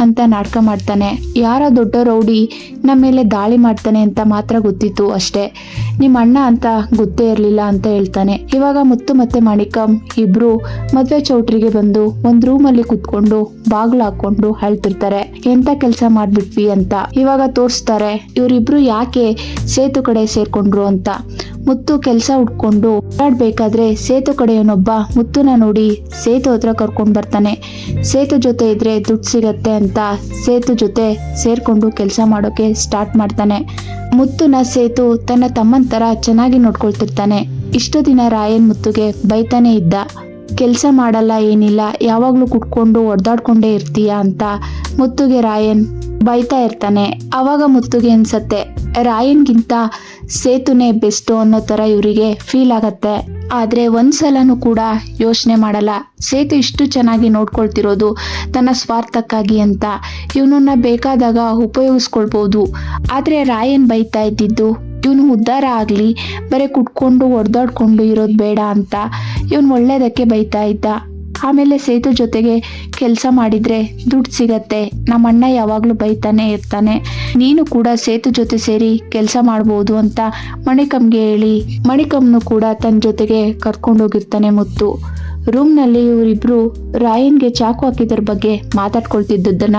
ಅಂತ ನಾಟಕ ಮಾಡ್ತಾನೆ. ಯಾರ ದೊಡ್ಡ ರೌಡಿ ನಮ್ಮ ಮೇಲೆ ದಾಳಿ ಮಾಡ್ತಾನೆ ಅಂತ ಮಾತ್ರ ಗೊತ್ತಿತ್ತು ಅಷ್ಟೇ. ನಿಮ್ಮ ಅಣ್ಣ ಅಂತ ಗೊತ್ತೇ ಇರಲಿಲ್ಲ ಅಂತ ಹೇಳ್ತಾನೆ. ಇವಾಗ ಮುತ್ತು ಮತ್ತೆ ಮಾಣಿಕಂ ಇಬ್ರು ಮದ್ವೆ ಚೌಟ್ರಿಗೆ ಬಂದು ಒಂದ್ ರೂಮಲ್ಲಿ ಕುತ್ಕೊಂಡು ಬಾಗ್ಲು ಹಾಕೊಂಡು ಹೇಳ್ತಿರ್ತಾರೆ ಎಂತ ಕೆಲಸ ಮಾಡ್ಬಿಟ್ವಿ ಅಂತ ಇವಾಗ ತೋರಿಸ್ತಾರೆ. ಇವರಿಬ್ರು ಯಾಕೆ ಸೇತು ಕಡೆ ಸೇರ್ಕೊಂಡ್ರು ಅಂತ. ಮುತ್ತು ಕೆಲಸ ಉಟ್ಕೊಂಡು ಓಡಾಡ್ಬೇಕಾದ್ರೆ ಸೇತು ಕಡೆಯವನೊಬ್ಬ ಮುತ್ತುನ ನೋಡಿ ಸೇತು ಹತ್ರ ಕರ್ಕೊಂಡು ಬರ್ತಾನೆ. ಸೇತು ಜೊತೆ ಇದ್ರೆ ದುಡ್ಡು ಸಿಗತ್ತೆ ಅಂತ ಸೇತು ಜೊತೆ ಸೇರ್ಕೊಂಡು ಕೆಲಸ ಮಾಡೋಕೆ ಸ್ಟಾರ್ಟ್ ಮಾಡ್ತಾನೆ. ಮುತ್ತುನ ಸೇತು ತನ್ನ ತಮ್ಮನ ತರ ಚೆನ್ನಾಗಿ ನೋಡ್ಕೊಳ್ತಿರ್ತಾನೆ. ಇಷ್ಟು ದಿನ ರಾಯನ್ ಮುತ್ತುಗೆ ಬೈತಾನೆ ಇದ್ದ. ಕೆಲಸ ಮಾಡಲ್ಲ, ಏನಿಲ್ಲ, ಯಾವಾಗ್ಲೂ ಕುಟ್ಕೊಂಡು ಒಡ್ದಾಡ್ಕೊಂಡೇ ಇರ್ತೀಯ ಅಂತ ಮುತ್ತುಗೆ ರಾಯನ್ ಬೈತಾ ಇರ್ತಾನೆ. ಅವಾಗ ಮುತ್ತುಗೆ ಅನ್ಸತ್ತೆ, ರಾಯನ್ಗಿಂತ ಸೇತುನೆ ಬೆಸ್ಟು ಅನ್ನೋ ತರ ಇವರಿಗೆ ಫೀಲ್ ಆಗತ್ತೆ. ಆದ್ರೆ ಒಂದ್ಸಲನೂ ಕೂಡ ಯೋಚನೆ ಮಾಡಲ್ಲ. ಸೇತು ಇಷ್ಟು ಚೆನ್ನಾಗಿ ನೋಡ್ಕೊಳ್ತಿರೋದು ತನ್ನ ಸ್ವಾರ್ಥಕ್ಕಾಗಿ ಅಂತ. ಇವನನ್ನ ಬೇಕಾದಾಗ ಉಪಯೋಗಿಸ್ಕೊಳ್ಬೋದು. ಆದ್ರೆ ರಾಯನ್ ಬೈತಾ ಇದ್ದಿದ್ದು ಇವನು ಉದ್ಧಾರ ಆಗಲಿ, ಬರೀ ಕುಟ್ಕೊಂಡು ಒಡೆದಾಡ್ಕೊಂಡು ಇರೋದು ಬೇಡ ಅಂತ ಇವನು ಒಳ್ಳೇದಕ್ಕೆ ಬೈತಾ ಇದ್ದ. ಆಮೇಲೆ ಸೇತು ಜೊತೆಗೆ ಕೆಲಸ ಮಾಡಿದ್ರೆ ದುಡ್ಡು ಸಿಗತ್ತೆ ನಮ್ಮ ಅಣ್ಣ ಯಾವಾಗಲೂ ಬೈತಾನೆ ಇರ್ತಾನೆ. ನೀನು ಕೂಡ ಸೇತು ಜೊತೆ ಸೇರಿ ಕೆಲಸ ಮಾಡ್ಬೋದು ಅಂತ ಮಣಿಕಂಗೆ ಹೇಳಿ ಮಣಿಕಮ್ನು ಕೂಡ ತನ್ನ ಜೊತೆಗೆ ಕರ್ಕೊಂಡೋಗಿರ್ತಾನೆ ಮುತ್ತು. ರೂಮ್ನಲ್ಲಿ ಇವರಿಬ್ರು ರಾಯನ್ಗೆ ಚಾಕು ಹಾಕಿದ್ರ ಬಗ್ಗೆ ಮಾತಾಡ್ಕೊಳ್ತಿದ್ದುದನ್ನ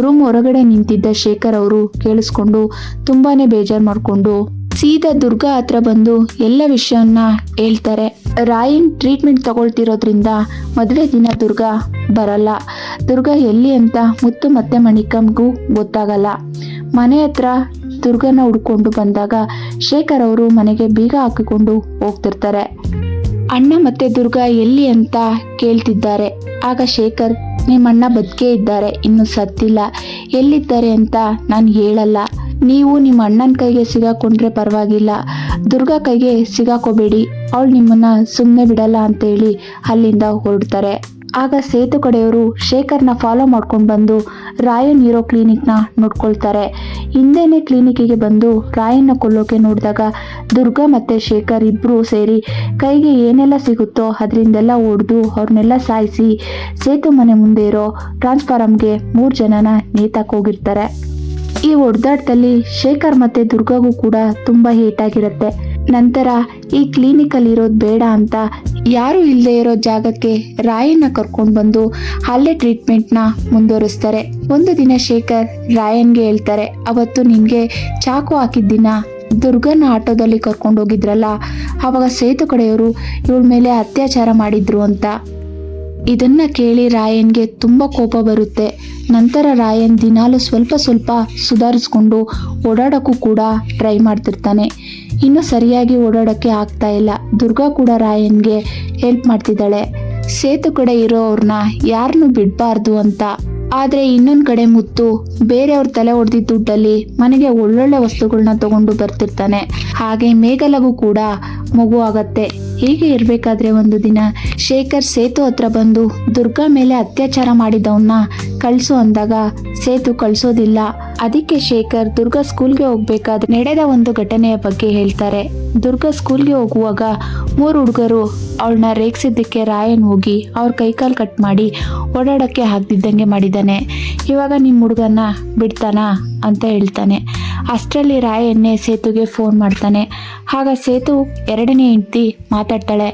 ರೂಮ್ ಹೊರಗಡೆ ನಿಂತಿದ್ದ ಶೇಖರ್ ಅವರು ಕೇಳಿಸ್ಕೊಂಡು ತುಂಬಾನೇ ಬೇಜಾರು ಮಾಡ್ಕೊಂಡು ಸೀದಾ ದುರ್ಗಾ ಹತ್ರ ಬಂದು ಎಲ್ಲ ವಿಷಯವನ್ನ ಹೇಳ್ತಾರೆ. ರಾಯನ್ ಟ್ರೀಟ್ಮೆಂಟ್ ತಗೊಳ್ತಿರೋದ್ರಿಂದ ಮದುವೆ ದಿನ ದುರ್ಗಾ ಬರಲ್ಲ. ದುರ್ಗಾ ಎಲ್ಲಿ ಅಂತ ಮುತ್ತು ಮತ್ತೆ ಮಣಿಕಮ್ಗೂ ಗೊತ್ತಾಗಲ್ಲ. ಮನೆ ಹತ್ರ ದುರ್ಗನ ಹುಡ್ಕೊಂಡು ಬಂದಾಗ ಶೇಖರ್ ಅವರು ಮನೆಗೆ ಬೀಗ ಹಾಕಿಕೊಂಡು ಹೋಗ್ತಿರ್ತಾರೆ. ಅಣ್ಣ ಮತ್ತೆ ದುರ್ಗಾ ಎಲ್ಲಿ ಅಂತ ಕೇಳ್ತಿದ್ದಾರೆ. ಆಗ ಶೇಖರ್ ನಿಮ್ಮ ಅಣ್ಣ ಬದುಕೇ ಇದ್ದಾರೆ, ಇನ್ನು ಸತ್ತಿಲ್ಲ. ಎಲ್ಲಿದ್ದಾರೆ ಅಂತ ನಾನು ಹೇಳಲ್ಲ. ನೀವು ನಿಮ್ಮ ಅಣ್ಣನ ಕೈಗೆ ಸಿಗಾಕೊಂಡ್ರೆ ಪರವಾಗಿಲ್ಲ. ದುರ್ಗಾ ಕೈಗೆ ಸಿಗಾಕೋಬೇಡಿ. ಅವಳು ನಿಮ್ಮನ್ನ ಸುಮ್ಮನೆ ಬಿಡಲ್ಲ ಅಂತೇಳಿ ಅಲ್ಲಿಂದ ಹೊರಡ್ತಾರೆ. ಆಗ ಸೇತು ಕಡೆಯವರು ಶೇಖರ್ನ ಫಾಲೋ ಮಾಡ್ಕೊಂಡು ಬಂದು ರಾಯನ್ ಇರೋ ಕ್ಲಿನಿಕ್ನ ನೋಡ್ಕೊಳ್ತಾರೆ. ಹಿಂದೆನೆ ಕ್ಲಿನಿಕ್ಕಿಗೆ ಬಂದು ರಾಯನ್ನ ಕೊಲ್ಲೋಕೆ ನೋಡಿದಾಗ ದುರ್ಗಾ ಮತ್ತೆ ಶೇಖರ್ ಇಬ್ರು ಸೇರಿ ಕೈಗೆ ಏನೆಲ್ಲ ಸಿಗುತ್ತೋ ಅದರಿಂದೆಲ್ಲ ಹೊಡೆದು ಅವ್ರನ್ನೆಲ್ಲ ಸಾಯಿಸಿ ಸೇತು ಮನೆ ಮುಂದೆ ಇರೋ ಟ್ರಾನ್ಸ್ಫಾರಮ್ಗೆ ಮೂರು ಜನನ ನೇತಾಕೋಗಿರ್ತಾರೆ ಈ ಒಡ್ದಾಟದಲ್ಲಿ ಶೇಖರ್ ಮತ್ತೆ ದುರ್ಗಾಗೂ ಕೂಡ ತುಂಬಾ ಹೇಟ್ ಆಗಿರುತ್ತೆ. ನಂತರ ಈ ಕ್ಲಿನಿಕಲ್ಲಿ ಇರೋದು ಬೇಡ ಅಂತ ಯಾರು ಇಲ್ಲದೆ ಇರೋ ಜಾಗಕ್ಕೆ ರಾಯನ್ನ ಕರ್ಕೊಂಡು ಬಂದು ಅಲ್ಲೇ ಟ್ರೀಟ್ಮೆಂಟ್ನ ಮುಂದುವರಿಸ್ತಾರೆ. ಒಂದು ದಿನ ಶೇಖರ್ ರಾಯನ್ಗೆ ಹೇಳ್ತಾರೆ, ಅವತ್ತು ನಿಮಗೆ ಚಾಕು ಹಾಕಿದ ದಿನ ದುರ್ಗನ ಆಟೋದಲ್ಲಿ ಕರ್ಕೊಂಡು ಹೋಗಿದ್ರಲ್ಲ ಆವಾಗ ಸೇತು ಕಡೆಯವರು ಇವಳ ಮೇಲೆ ಅತ್ಯಾಚಾರ ಮಾಡಿದ್ರು ಅಂತ. ಇದನ್ನ ಕೇಳಿ ರಾಯನ್ಗೆ ತುಂಬ ಕೋಪ ಬರುತ್ತೆ. ನಂತರ ರಾಯನ್ ದಿನಾಲು ಸ್ವಲ್ಪ ಸ್ವಲ್ಪ ಸುಧಾರಿಸ್ಕೊಂಡು ಓಡಾಡೋಕ್ಕೂ ಕೂಡ ಟ್ರೈ ಮಾಡ್ತಿರ್ತಾನೆ. ಇನ್ನು ಸರಿಯಾಗಿ ಓಡಾಡೋಕ್ಕೆ ಆಗ್ತಾ ಇಲ್ಲ. ದುರ್ಗಾ ಕೂಡ ರಾಯನ್ಗೆ ಹೆಲ್ಪ್ ಮಾಡ್ತಿದ್ದಾಳೆ. ಸೇತು ಕಡೆ ಇರೋವ್ರನ್ನ ಯಾರನ್ನು ಬಿಡಬಾರ್ದು ಅಂತ. ಆದರೆ ಇನ್ನೊಂದು ಕಡೆ ಮುತ್ತು ಬೇರೆಯವ್ರ ತಲೆ ಹೊಡೆದಿದ್ದ ದುಡ್ಡಲ್ಲಿ ಮನೆಗೆ ಒಳ್ಳೊಳ್ಳೆ ವಸ್ತುಗಳನ್ನ ತಗೊಂಡು ಬರ್ತಿರ್ತಾನೆ. ಹಾಗೆ ಮೇಘಲಗೂ ಕೂಡ ಮಗು ಆಗತ್ತೆ. ಹೀಗೆ ಇರಬೇಕಾದ್ರೆ ಒಂದು ದಿನ ಶೇಖರ್ ಸೇತು ಹತ್ರ ಬಂದು ದುರ್ಗಾ ಮೇಲೆ ಅತ್ಯಾಚಾರ ಮಾಡಿದವನ್ನ ಕಳಿಸು ಅಂದಾಗ ಸೇತು ಕಳಿಸೋದಿಲ್ಲ. ಅದಕ್ಕೆ ಶೇಖರ್ ದುರ್ಗಾ ಸ್ಕೂಲ್ಗೆ ಹೋಗ್ಬೇಕಾದ್ರೆ ನಡೆದ ಒಂದು ಘಟನೆಯ ಬಗ್ಗೆ ಹೇಳ್ತಾರೆ. ದುರ್ಗಾ ಸ್ಕೂಲ್ಗೆ ಹೋಗುವಾಗ ಮೂರು ಹುಡುಗರು ಅವಳನ್ನ ರೇಗಿಸಿದ್ದಕ್ಕೆ ರಾಯನ್ ಹೋಗಿ ಅವ್ರ ಕೈಕಾಲು ಕಟ್ ಮಾಡಿ ಓಡಾಡೋಕ್ಕೆ ಹಾಕ್ದಿದ್ದಂಗೆ ಮಾಡಿದ್ದಾನೆ. ಇವಾಗ ನಿಮ್ಮ ಹುಡುಗನ್ನ ಬಿಡ್ತಾನಾ? ಅಂತ ಹೇಳ್ತಾನೆ. ಅಷ್ಟರಲ್ಲಿ ರಾಯನ್ನೇ ಸೇತುಗೆ ಫೋನ್ ಮಾಡ್ತಾನೆ. ಆಗ ಸೇತು ಎರಡನೇ ಹೆಂಡ್ತಿ ಮಾತಾಡ್ತಾಳೆ.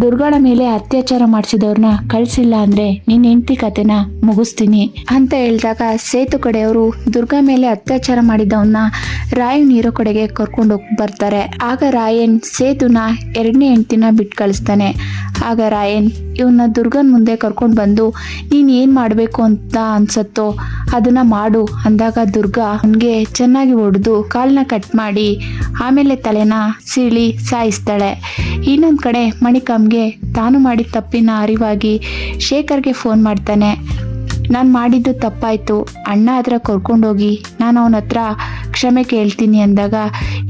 ದುರ್ಗಾಳ ಮೇಲೆ ಅತ್ಯಾಚಾರ ಮಾಡಿಸಿದವ್ರನ್ನ ಕಳಿಸಿಲ್ಲ ಅಂದರೆ ನಿನ್ನ ಹೆಂಡತಿ ಕತೆನ ಮುಗಿಸ್ತೀನಿ ಅಂತ ಹೇಳಿದಾಗ ಸೇತು ಕಡೆಯವರು ದುರ್ಗಾ ಮೇಲೆ ಅತ್ಯಾಚಾರ ಮಾಡಿದವನ್ನ ರಾಯನ್ ಇರೋ ಕಡೆಗೆ ಕರ್ಕೊಂಡು ಹೋಗಿ ಬರ್ತಾರೆ. ಆಗ ರಾಯನ್ ಸೇತುನ ಎರಡನೇ ಹೆಂಡ್ತಿನ ಬಿಟ್ಟು ಕಳಿಸ್ತಾನೆ. ಆಗ ರಾಯನ್ ಇವನ್ನ ದುರ್ಗನ ಮುಂದೆ ಕರ್ಕೊಂಡು ಬಂದು, ನೀನು ಏನು ಮಾಡಬೇಕು ಅಂತ ಅನ್ಸತ್ತೋ, ಅದನ್ನು ಮಾಡು, ಅಂದಾಗ ದುರ್ಗಾ ಅವನಿಗೆ ಚೆನ್ನಾಗಿ ಹೊಡೆದು ಕಾಲನ್ನ ಕಟ್ ಮಾಡಿ, ಆಮೇಲೆ ತಲೆನ ಸೀಳಿ ಸಾಯಿಸ್ತಾಳೆ. ಇನ್ನೊಂದು ಕಡೆ ಮಣಿಕಮ್ಗೆ ತಾನು ಮಾಡಿದ ತಪ್ಪಿನ ಅರಿವಾಗಿ ಶೇಖರ್ಗೆ ಫೋನ್ ಮಾಡ್ತಾನೆ, ನಾನು ಮಾಡಿದ್ದು ತಪ್ಪಾಯಿತು, ಅಣ್ಣ ಹತ್ರ ಕರ್ಕೊಂಡೋಗಿ, ನಾನು ಅವನ ಹತ್ರ ಕ್ಷಮೆ ಕೇಳ್ತೀನಿ ಅಂದಾಗ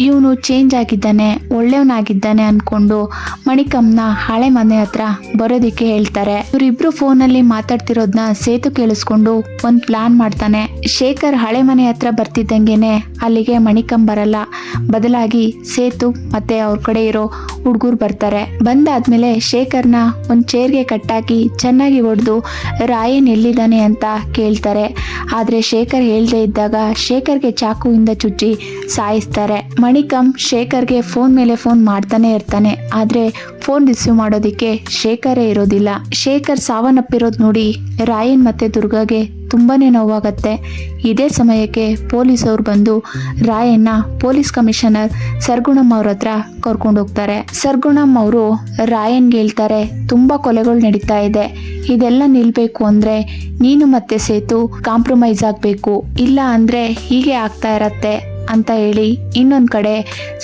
ಇವನು ಚೇಂಜ್ ಆಗಿದ್ದಾನೆ, ಒಳ್ಳೆಯವನಾಗಿದ್ದಾನೆ ಅಂದ್ಕೊಂಡು ಮಣಿಕಮ್ನ ಹಳೆ ಮನೆ ಹತ್ರ ಬರೋದಕ್ಕೆ ಹೇಳ್ತಾರೆ. ಇವರಿಬ್ರು ಫೋನಲ್ಲಿ ಮಾತಾಡ್ತಿರೋದನ್ನ ಸೇತು ಕೇಳಿಸ್ಕೊಂಡು ಒಂದು ಪ್ಲಾನ್ ಮಾಡ್ತಾನೆ. ಶೇಖರ್ ಹಳೆ ಮನೆ ಹತ್ರ ಬರ್ತಿದ್ದಂಗೆನೆ ಅಲ್ಲಿಗೆ ಮಣಿಕಂ ಬರಲ್ಲ. ಬದಲಾಗಿ ಸೇತು ಮತ್ತೆ ಅವ್ರ ಕಡೆ ಇರೋ ಹುಡುಗರು ಬರ್ತಾರೆ. ಬಂದಾದ್ಮೇಲೆ ಶೇಖರ್ನ ಒಂದು ಚೇರ್ಗೆ ಕಟ್ಟಾಕಿ ಚೆನ್ನಾಗಿ ಹೊಡೆದು ರಾಯನ್ ಎಲ್ಲಿದ್ದಾನೆ ಅಂತ ಕೇಳ್ತಾರೆ. ಆದ್ರೆ ಶೇಖರ್ ಹೇಳ್ದೇ ಇದ್ದಾಗ ಶೇಖರ್ಗೆ ಚಾಕುವಿಂದ ಚುಚ್ಚಿ ಸಾಯಿಸ್ತಾರೆ. ಮಣಿಕಂ ಶೇಖರ್ಗೆ ಫೋನ್ ಮೇಲೆ ಫೋನ್ ಮಾಡ್ತಾನೆ ಇರ್ತಾನೆ. ಆದ್ರೆ ಫೋನ್ ರಿಸೀವ್ ಮಾಡೋದಿಕ್ಕೆ ಶೇಖರೇ ಇರೋದಿಲ್ಲ. ಶೇಖರ್ ಸಾವನ್ನಪ್ಪಿರೋದು ನೋಡಿ ರಾಯನ್ ಮತ್ತೆ ದುರ್ಗಾಗೆ ತುಂಬಾನೇ ನೋವಾಗತ್ತೆ. ಇದೇ ಸಮಯಕ್ಕೆ ಪೊಲೀಸವ್ರು ಬಂದು ರಾಯನ್ನ ಪೊಲೀಸ್ ಕಮಿಷನರ್ ಸರ್ಗುಣಮ್ ಅವ್ರ ಹತ್ರ ಕರ್ಕೊಂಡು ಹೋಗ್ತಾರೆ. ಸರ್ಗುಣಮ್ ಅವರು ರಾಯನ್ಗೆ ಹೇಳ್ತಾರೆ, ತುಂಬಾ ಕೊಲೆಗಳು ನಡೀತಾ ಇದೆ. ಇದೆಲ್ಲ ನಿಲ್ಬೇಕು ಅಂದ್ರೆ ನೀನು ಮತ್ತೆ ಸೇತು ಕಾಂಪ್ರಮೈಸ್ ಆಗಬೇಕು. ಇಲ್ಲ ಅಂದ್ರೆ ಹೀಗೆ ಆಗ್ತಾ ಇರತ್ತೆ. ಅಂತ ಹೇಳಿ ಇನ್ನೊಂದು ಕಡೆ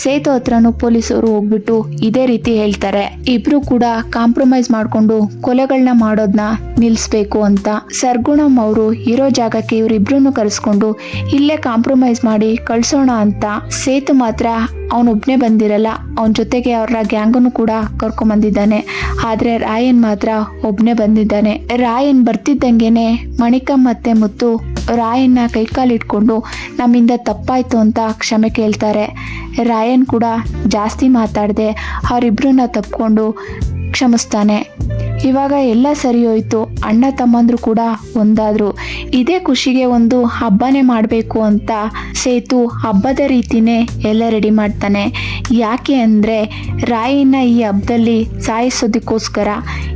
ಸೇತು ಹತ್ರನೂ ಪೊಲೀಸರು ಹೋಗ್ಬಿಟ್ಟು ಇದೇ ರೀತಿ ಹೇಳ್ತಾರೆ. ಇಬ್ರು ಕೂಡ ಕಾಂಪ್ರಮೈಸ್ ಮಾಡ್ಕೊಂಡು ಕೊಲೆಗಳನ್ನ ಮಾಡೋದನ್ನ ನಿಲ್ಲಿಸ್ಬೇಕು ಅಂತ. ಸರ್ಗುಣಮ್ ಅವರು ಇರೋ ಜಾಗಕ್ಕೆ ಇವರಿಬ್ರು ಕರೆಸ್ಕೊಂಡು ಇಲ್ಲೇ ಕಾಂಪ್ರಮೈಸ್ ಮಾಡಿ ಕಳ್ಸೋಣ ಅಂತ. ಸೇತು ಮಾತ್ರ ಅವನೊಬ್ನೇ ಬಂದಿರಲ್ಲ, ಅವನ ಜೊತೆಗೆ ಅವರ ಗ್ಯಾಂಗನ್ನು ಕೂಡ ಕರ್ಕೊಂಡ್ ಬಂದಿದ್ದಾನೆ ಆದ್ರೆ ರಾಯನ್ ಮಾತ್ರ ಒಬ್ನೇ ಬಂದಿದ್ದಾನೆ. ರಾಯನ್ ಬರ್ತಿದ್ದಂಗೆನೆ ಮಣಿಕಮ್ ಮತ್ತೆ ಮುತ್ತು ರಾಯನ್ನ ಕೈಕಾಲು ಇಟ್ಕೊಂಡು ನಮ್ಮಿಂದ ತಪ್ಪಾಯ್ತು ಅಂತ ಕ್ಷಮೆ ಕೇಳ್ತಾರೆ. ರಾಯನ್ ಕೂಡ ಜಾಸ್ತಿ ಮಾತಾಡದೆ ಅವರಿಬ್ಬರನ್ನ ತಪ್ಪಿಕೊಂಡು ಕ್ಷಮಿಸ್ತಾನೆ. ಇವಾಗ ಎಲ್ಲ ಸರಿ ಹೋಯ್ತು. ಅಣ್ಣ ತಮ್ಮಂದ್ರು ಕೂಡ ಒಂದಾದ್ರು. ಇದೇ ಖುಷಿಗೆ ಒಂದು ಹಬ್ಬನೇ ಮಾಡಬೇಕು ಅಂತ ಸೇತು ಹಬ್ಬದ ರೀತಿನೇ ಎಲ್ಲ ರೆಡಿ ಮಾಡ್ತಾನೆ. ಯಾಕೆ ಅಂದರೆ ರಾಯಿನ ಈ ಹಬ್ಬದಲ್ಲಿ ಸಾಯಿಸೋದಕ್ಕೋಸ್ಕರ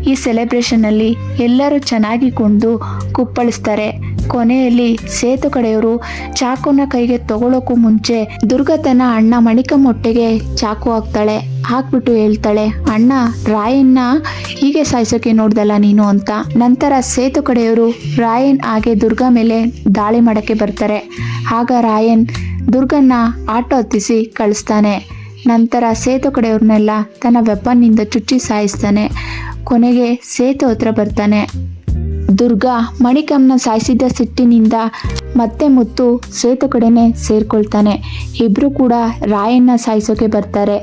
ಈ ಸೆಲೆಬ್ರೇಷನಲ್ಲಿ ಎಲ್ಲರೂ ಚೆನ್ನಾಗಿ ಕೊಂಡು ಕುಪ್ಪಳಿಸ್ತಾರೆ. ಕೊನೆಯಲ್ಲಿ ಸೇತು ಕಡೆಯವರು ಚಾಕುನ ಕೈಗೆ ತಗೊಳ್ಳೋಕ್ಕೂ ಮುಂಚೆ ದುರ್ಗ ತನ್ನ ಅಣ್ಣ ಮಣಿಕ ಮೊಟ್ಟೆಗೆ ಚಾಕು ಹಾಕ್ತಾಳೆ, ಹಾಕ್ಬಿಟ್ಟು ಹೇಳ್ತಾಳೆ, ಅಣ್ಣ ರಾಯನ್ನ ಹೀಗೆ ಸಾಯಿಸೋಕೆ ನೋಡ್ದಲ್ಲ ನೀನು ಅಂತ. ನಂತರ ಸೇತು ಕಡೆಯವರು ರಾಯನ್ ಹಾಗೆ ದುರ್ಗಾ ಮೇಲೆ ದಾಳಿ ಮಾಡಕ್ಕೆ ಬರ್ತಾರೆ. ಆಗ ರಾಯನ್ ದುರ್ಗನ್ನ ಆಟೋ ಹತ್ತಿಸಿ ಕಳಿಸ್ತಾನೆ. ನಂತರ ಸೇತು ಕಡೆಯವ್ರನ್ನೆಲ್ಲ ತನ್ನ ವೆಪನ್ನಿಂದ ಚುಚ್ಚಿ ಸಾಯಿಸ್ತಾನೆ. ಕೊನೆಗೆ ಸೇತು ಹತ್ರ ಬರ್ತಾನೆ. ದುರ್ಗಾ ಮಣಿಕಂನ ಸಾಯಿಸಿದ ಸಿಟ್ಟಿನಿಂದ ಮತ್ತೆ ಮುತ್ತು ಸೇತು ಕಡೆನೆ ಸೇರ್ಕೊಳ್ತಾನೆ. ಇಬ್ರು ಕೂಡ ರಾಯನ್ನ ಸಾಯಿಸೋಕೆ ಬರ್ತಾರೆ.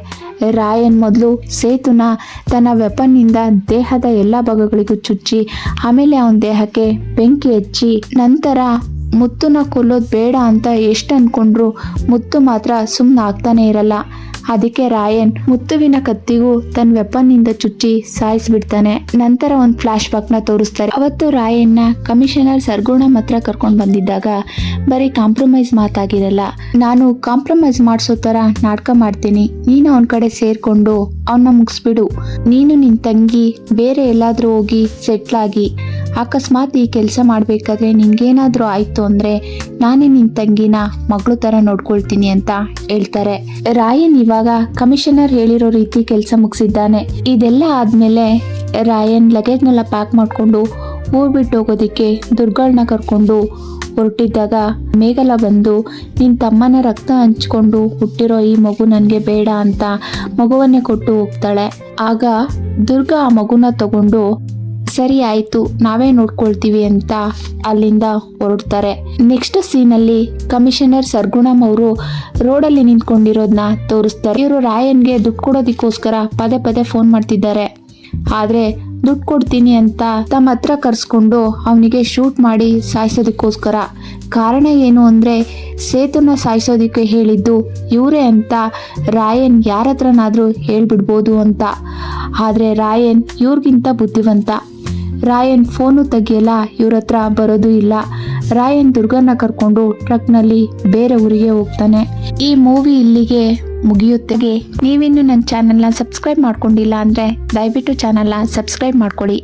ರಾಯನ್ ಮೊದಲು ಸೇತುನ ತನ್ನ ವೆಪನ್ನಿಂದ ದೇಹದ ಎಲ್ಲ ಭಾಗಗಳಿಗೂ ಚುಚ್ಚಿ, ಆಮೇಲೆ ಅವನ ದೇಹಕ್ಕೆ ಬೆಂಕಿ ಹಚ್ಚಿ, ನಂತರ ಮುತ್ತುನ ಕೊಲ್ಲೋದು ಬೇಡ ಅಂತ ಎಷ್ಟು ಅನ್ಕೊಂಡ್ರು ಮುತ್ತು ಮಾತ್ರ ಸುಮ್ಮನೆ ಆಗ್ತಾನೆ ಇರಲ್ಲ. ಅದಕ್ಕೆ ರಾಯನ್ ಮುತ್ತುವಿನ ಕತ್ತಿಗೂ ತನ್ನ ವೆಪನ್ನಿಂದ ಚುಚ್ಚಿ ಸಾಯಿಸ್ಬಿಡ್ತಾನೆ. ನಂತರ ಒಂದು ಫ್ಲಾಶ್ ಬ್ಯಾಕ್ನ ತೋರಿಸ್ತಾರೆ. ಅವತ್ತು ರಾಯನ್ನ ಕಮಿಷನರ್ ಸರ್ಗುಣ ಹತ್ರ ಕರ್ಕೊಂಡು ಬಂದಿದ್ದಾಗ ಬರೀ ಕಾಂಪ್ರಮೈಸ್ ಮಾತಾಗಿರಲ್ಲ. ನಾನು ಕಾಂಪ್ರಮೈಸ್ ಮಾಡಿಸೋ ತರ ನಾಟಕ ಮಾಡ್ತೀನಿ. ನೀನು ಅವನ ಕಡೆ ಸೇರ್ಕೊಂಡು ಅವನ್ನ ಮುಗಿಸ್ಬಿಡು. ನೀನು ನಿನ್ ತಂಗಿ ಬೇರೆ ಎಲ್ಲಾದ್ರೂ ಹೋಗಿ ಸೆಟ್ಲ್ ಆಗಿ. ಅಕಸ್ಮಾತ್ ಈ ಕೆಲಸ ಮಾಡ್ಬೇಕಾದ್ರೆ ನಿಂಗೇನಾದ್ರೂ ಆಯ್ತು ಅಂದ್ರೆ ನಾನೇ ನಿನ್ ತಂಗಿನ ಮಗಳು ತರ ನೋಡ್ಕೊಳ್ತೀನಿ ಅಂತ ಹೇಳ್ತಾರೆ. ರಾಯನ್ ಇವಾಗ ಕಮಿಷನರ್ ಹೇಳಿರೋ ರೀತಿ ಕೆಲಸ ಮುಗಿಸಿದ್ದಾನೆ. ಇದೆಲ್ಲ ಆದ್ಮೇಲೆ ರಾಯನ್ ಲಗೇಜ್ನೆಲ್ಲ ಪ್ಯಾಕ್ ಮಾಡಿಕೊಂಡು ಊರ್ ಬಿಟ್ಟು ಹೋಗೋದಿಕ್ಕೆ ದುರ್ಗಳನ್ನ ಕರ್ಕೊಂಡು ಹೊರಟಿದ್ದಾಗ ಮೇಘಲ ಬಂದು ನಿನ್ನ ತಮ್ಮನ ರಕ್ತ ಹಂಚ್ಕೊಂಡು ಹುಟ್ಟಿರೋ ಈ ಮಗು ನನಗೆ ಬೇಡ ಅಂತ ಮಗುವನ್ನೇ ಕೊಟ್ಟು ಹೋಗ್ತಾಳೆ. ಆಗ ದುರ್ಗಾ ಆ ಮಗುನ ತಗೊಂಡು ಸರಿ ಆಯ್ತು, ನಾವೇ ನೋಡ್ಕೊಳ್ತೀವಿ ಅಂತ ಅಲ್ಲಿಂದ ಹೊರಡ್ತಾರೆ. ನೆಕ್ಸ್ಟ್ ಸೀನಲ್ಲಿ ಕಮಿಷನರ್ ಸರ್ಗುಣಂ ಅವರು ರೋಡಲ್ಲಿ ನಿಂತ್ಕೊಂಡಿರೋದನ್ನ ತೋರಿಸ್ತಾರೆ. ಇವರು ರಾಯನ್ಗೆ ದುಡ್ಡು ಕೊಡೋದಕ್ಕೋಸ್ಕರ ಪದೇ ಪದೇ ಫೋನ್ ಮಾಡ್ತಿದ್ದಾರೆ. ಆದ್ರೆ ದುಡ್ಡು ಕೊಡ್ತೀನಿ ಅಂತ ತಮ್ಮ ಹತ್ರ ಕರ್ಸ್ಕೊಂಡು ಅವನಿಗೆ ಶೂಟ್ ಮಾಡಿ ಸಾಯಿಸೋದಕ್ಕೋಸ್ಕರ. ಕಾರಣ ಏನು ಅಂದ್ರೆ ಸೇತುನ ಸಾಯಿಸೋದಕ್ಕೆ ಹೇಳಿದ್ದು ಇವರೇ ಅಂತ ರಾಯನ್ ಯಾರ ಹತ್ರನಾದರೂ ಹೇಳ್ಬಿಡ್ಬೋದು ಅಂತ. ಆದ್ರೆ ರಾಯನ್ ಇವ್ರಿಗಿಂತ ಬುದ್ಧಿವಂತ. ರಾಯನ್ ಫೋನು ತೆಗೆಯಲ್ಲ ಇವ್ರ ಹತ್ರ ಬರೋದು ಇಲ್ಲ. ರಾಯನ್ ದುರ್ಗನ್ನ ಕರ್ಕೊಂಡು ಟ್ರಕ್ನಲ್ಲಿ ಬೇರೆ ಊರಿಗೆ ಹೋಗ್ತಾನೆ. ಈ ಮೂವಿ ಇಲ್ಲಿಗೆ ಮುಗಿಯುತ್ತೆ. ನೀವಿನ್ನು ನನ್ನ ಚಾನಲ್ನ ಸಬ್ಸ್ಕ್ರೈಬ್ ಮಾಡ್ಕೊಂಡಿಲ್ಲ ಅಂದರೆ ದಯವಿಟ್ಟು ಚಾನಲ್ನ ಸಬ್ಸ್ಕ್ರೈಬ್ ಮಾಡ್ಕೊಳ್ಳಿ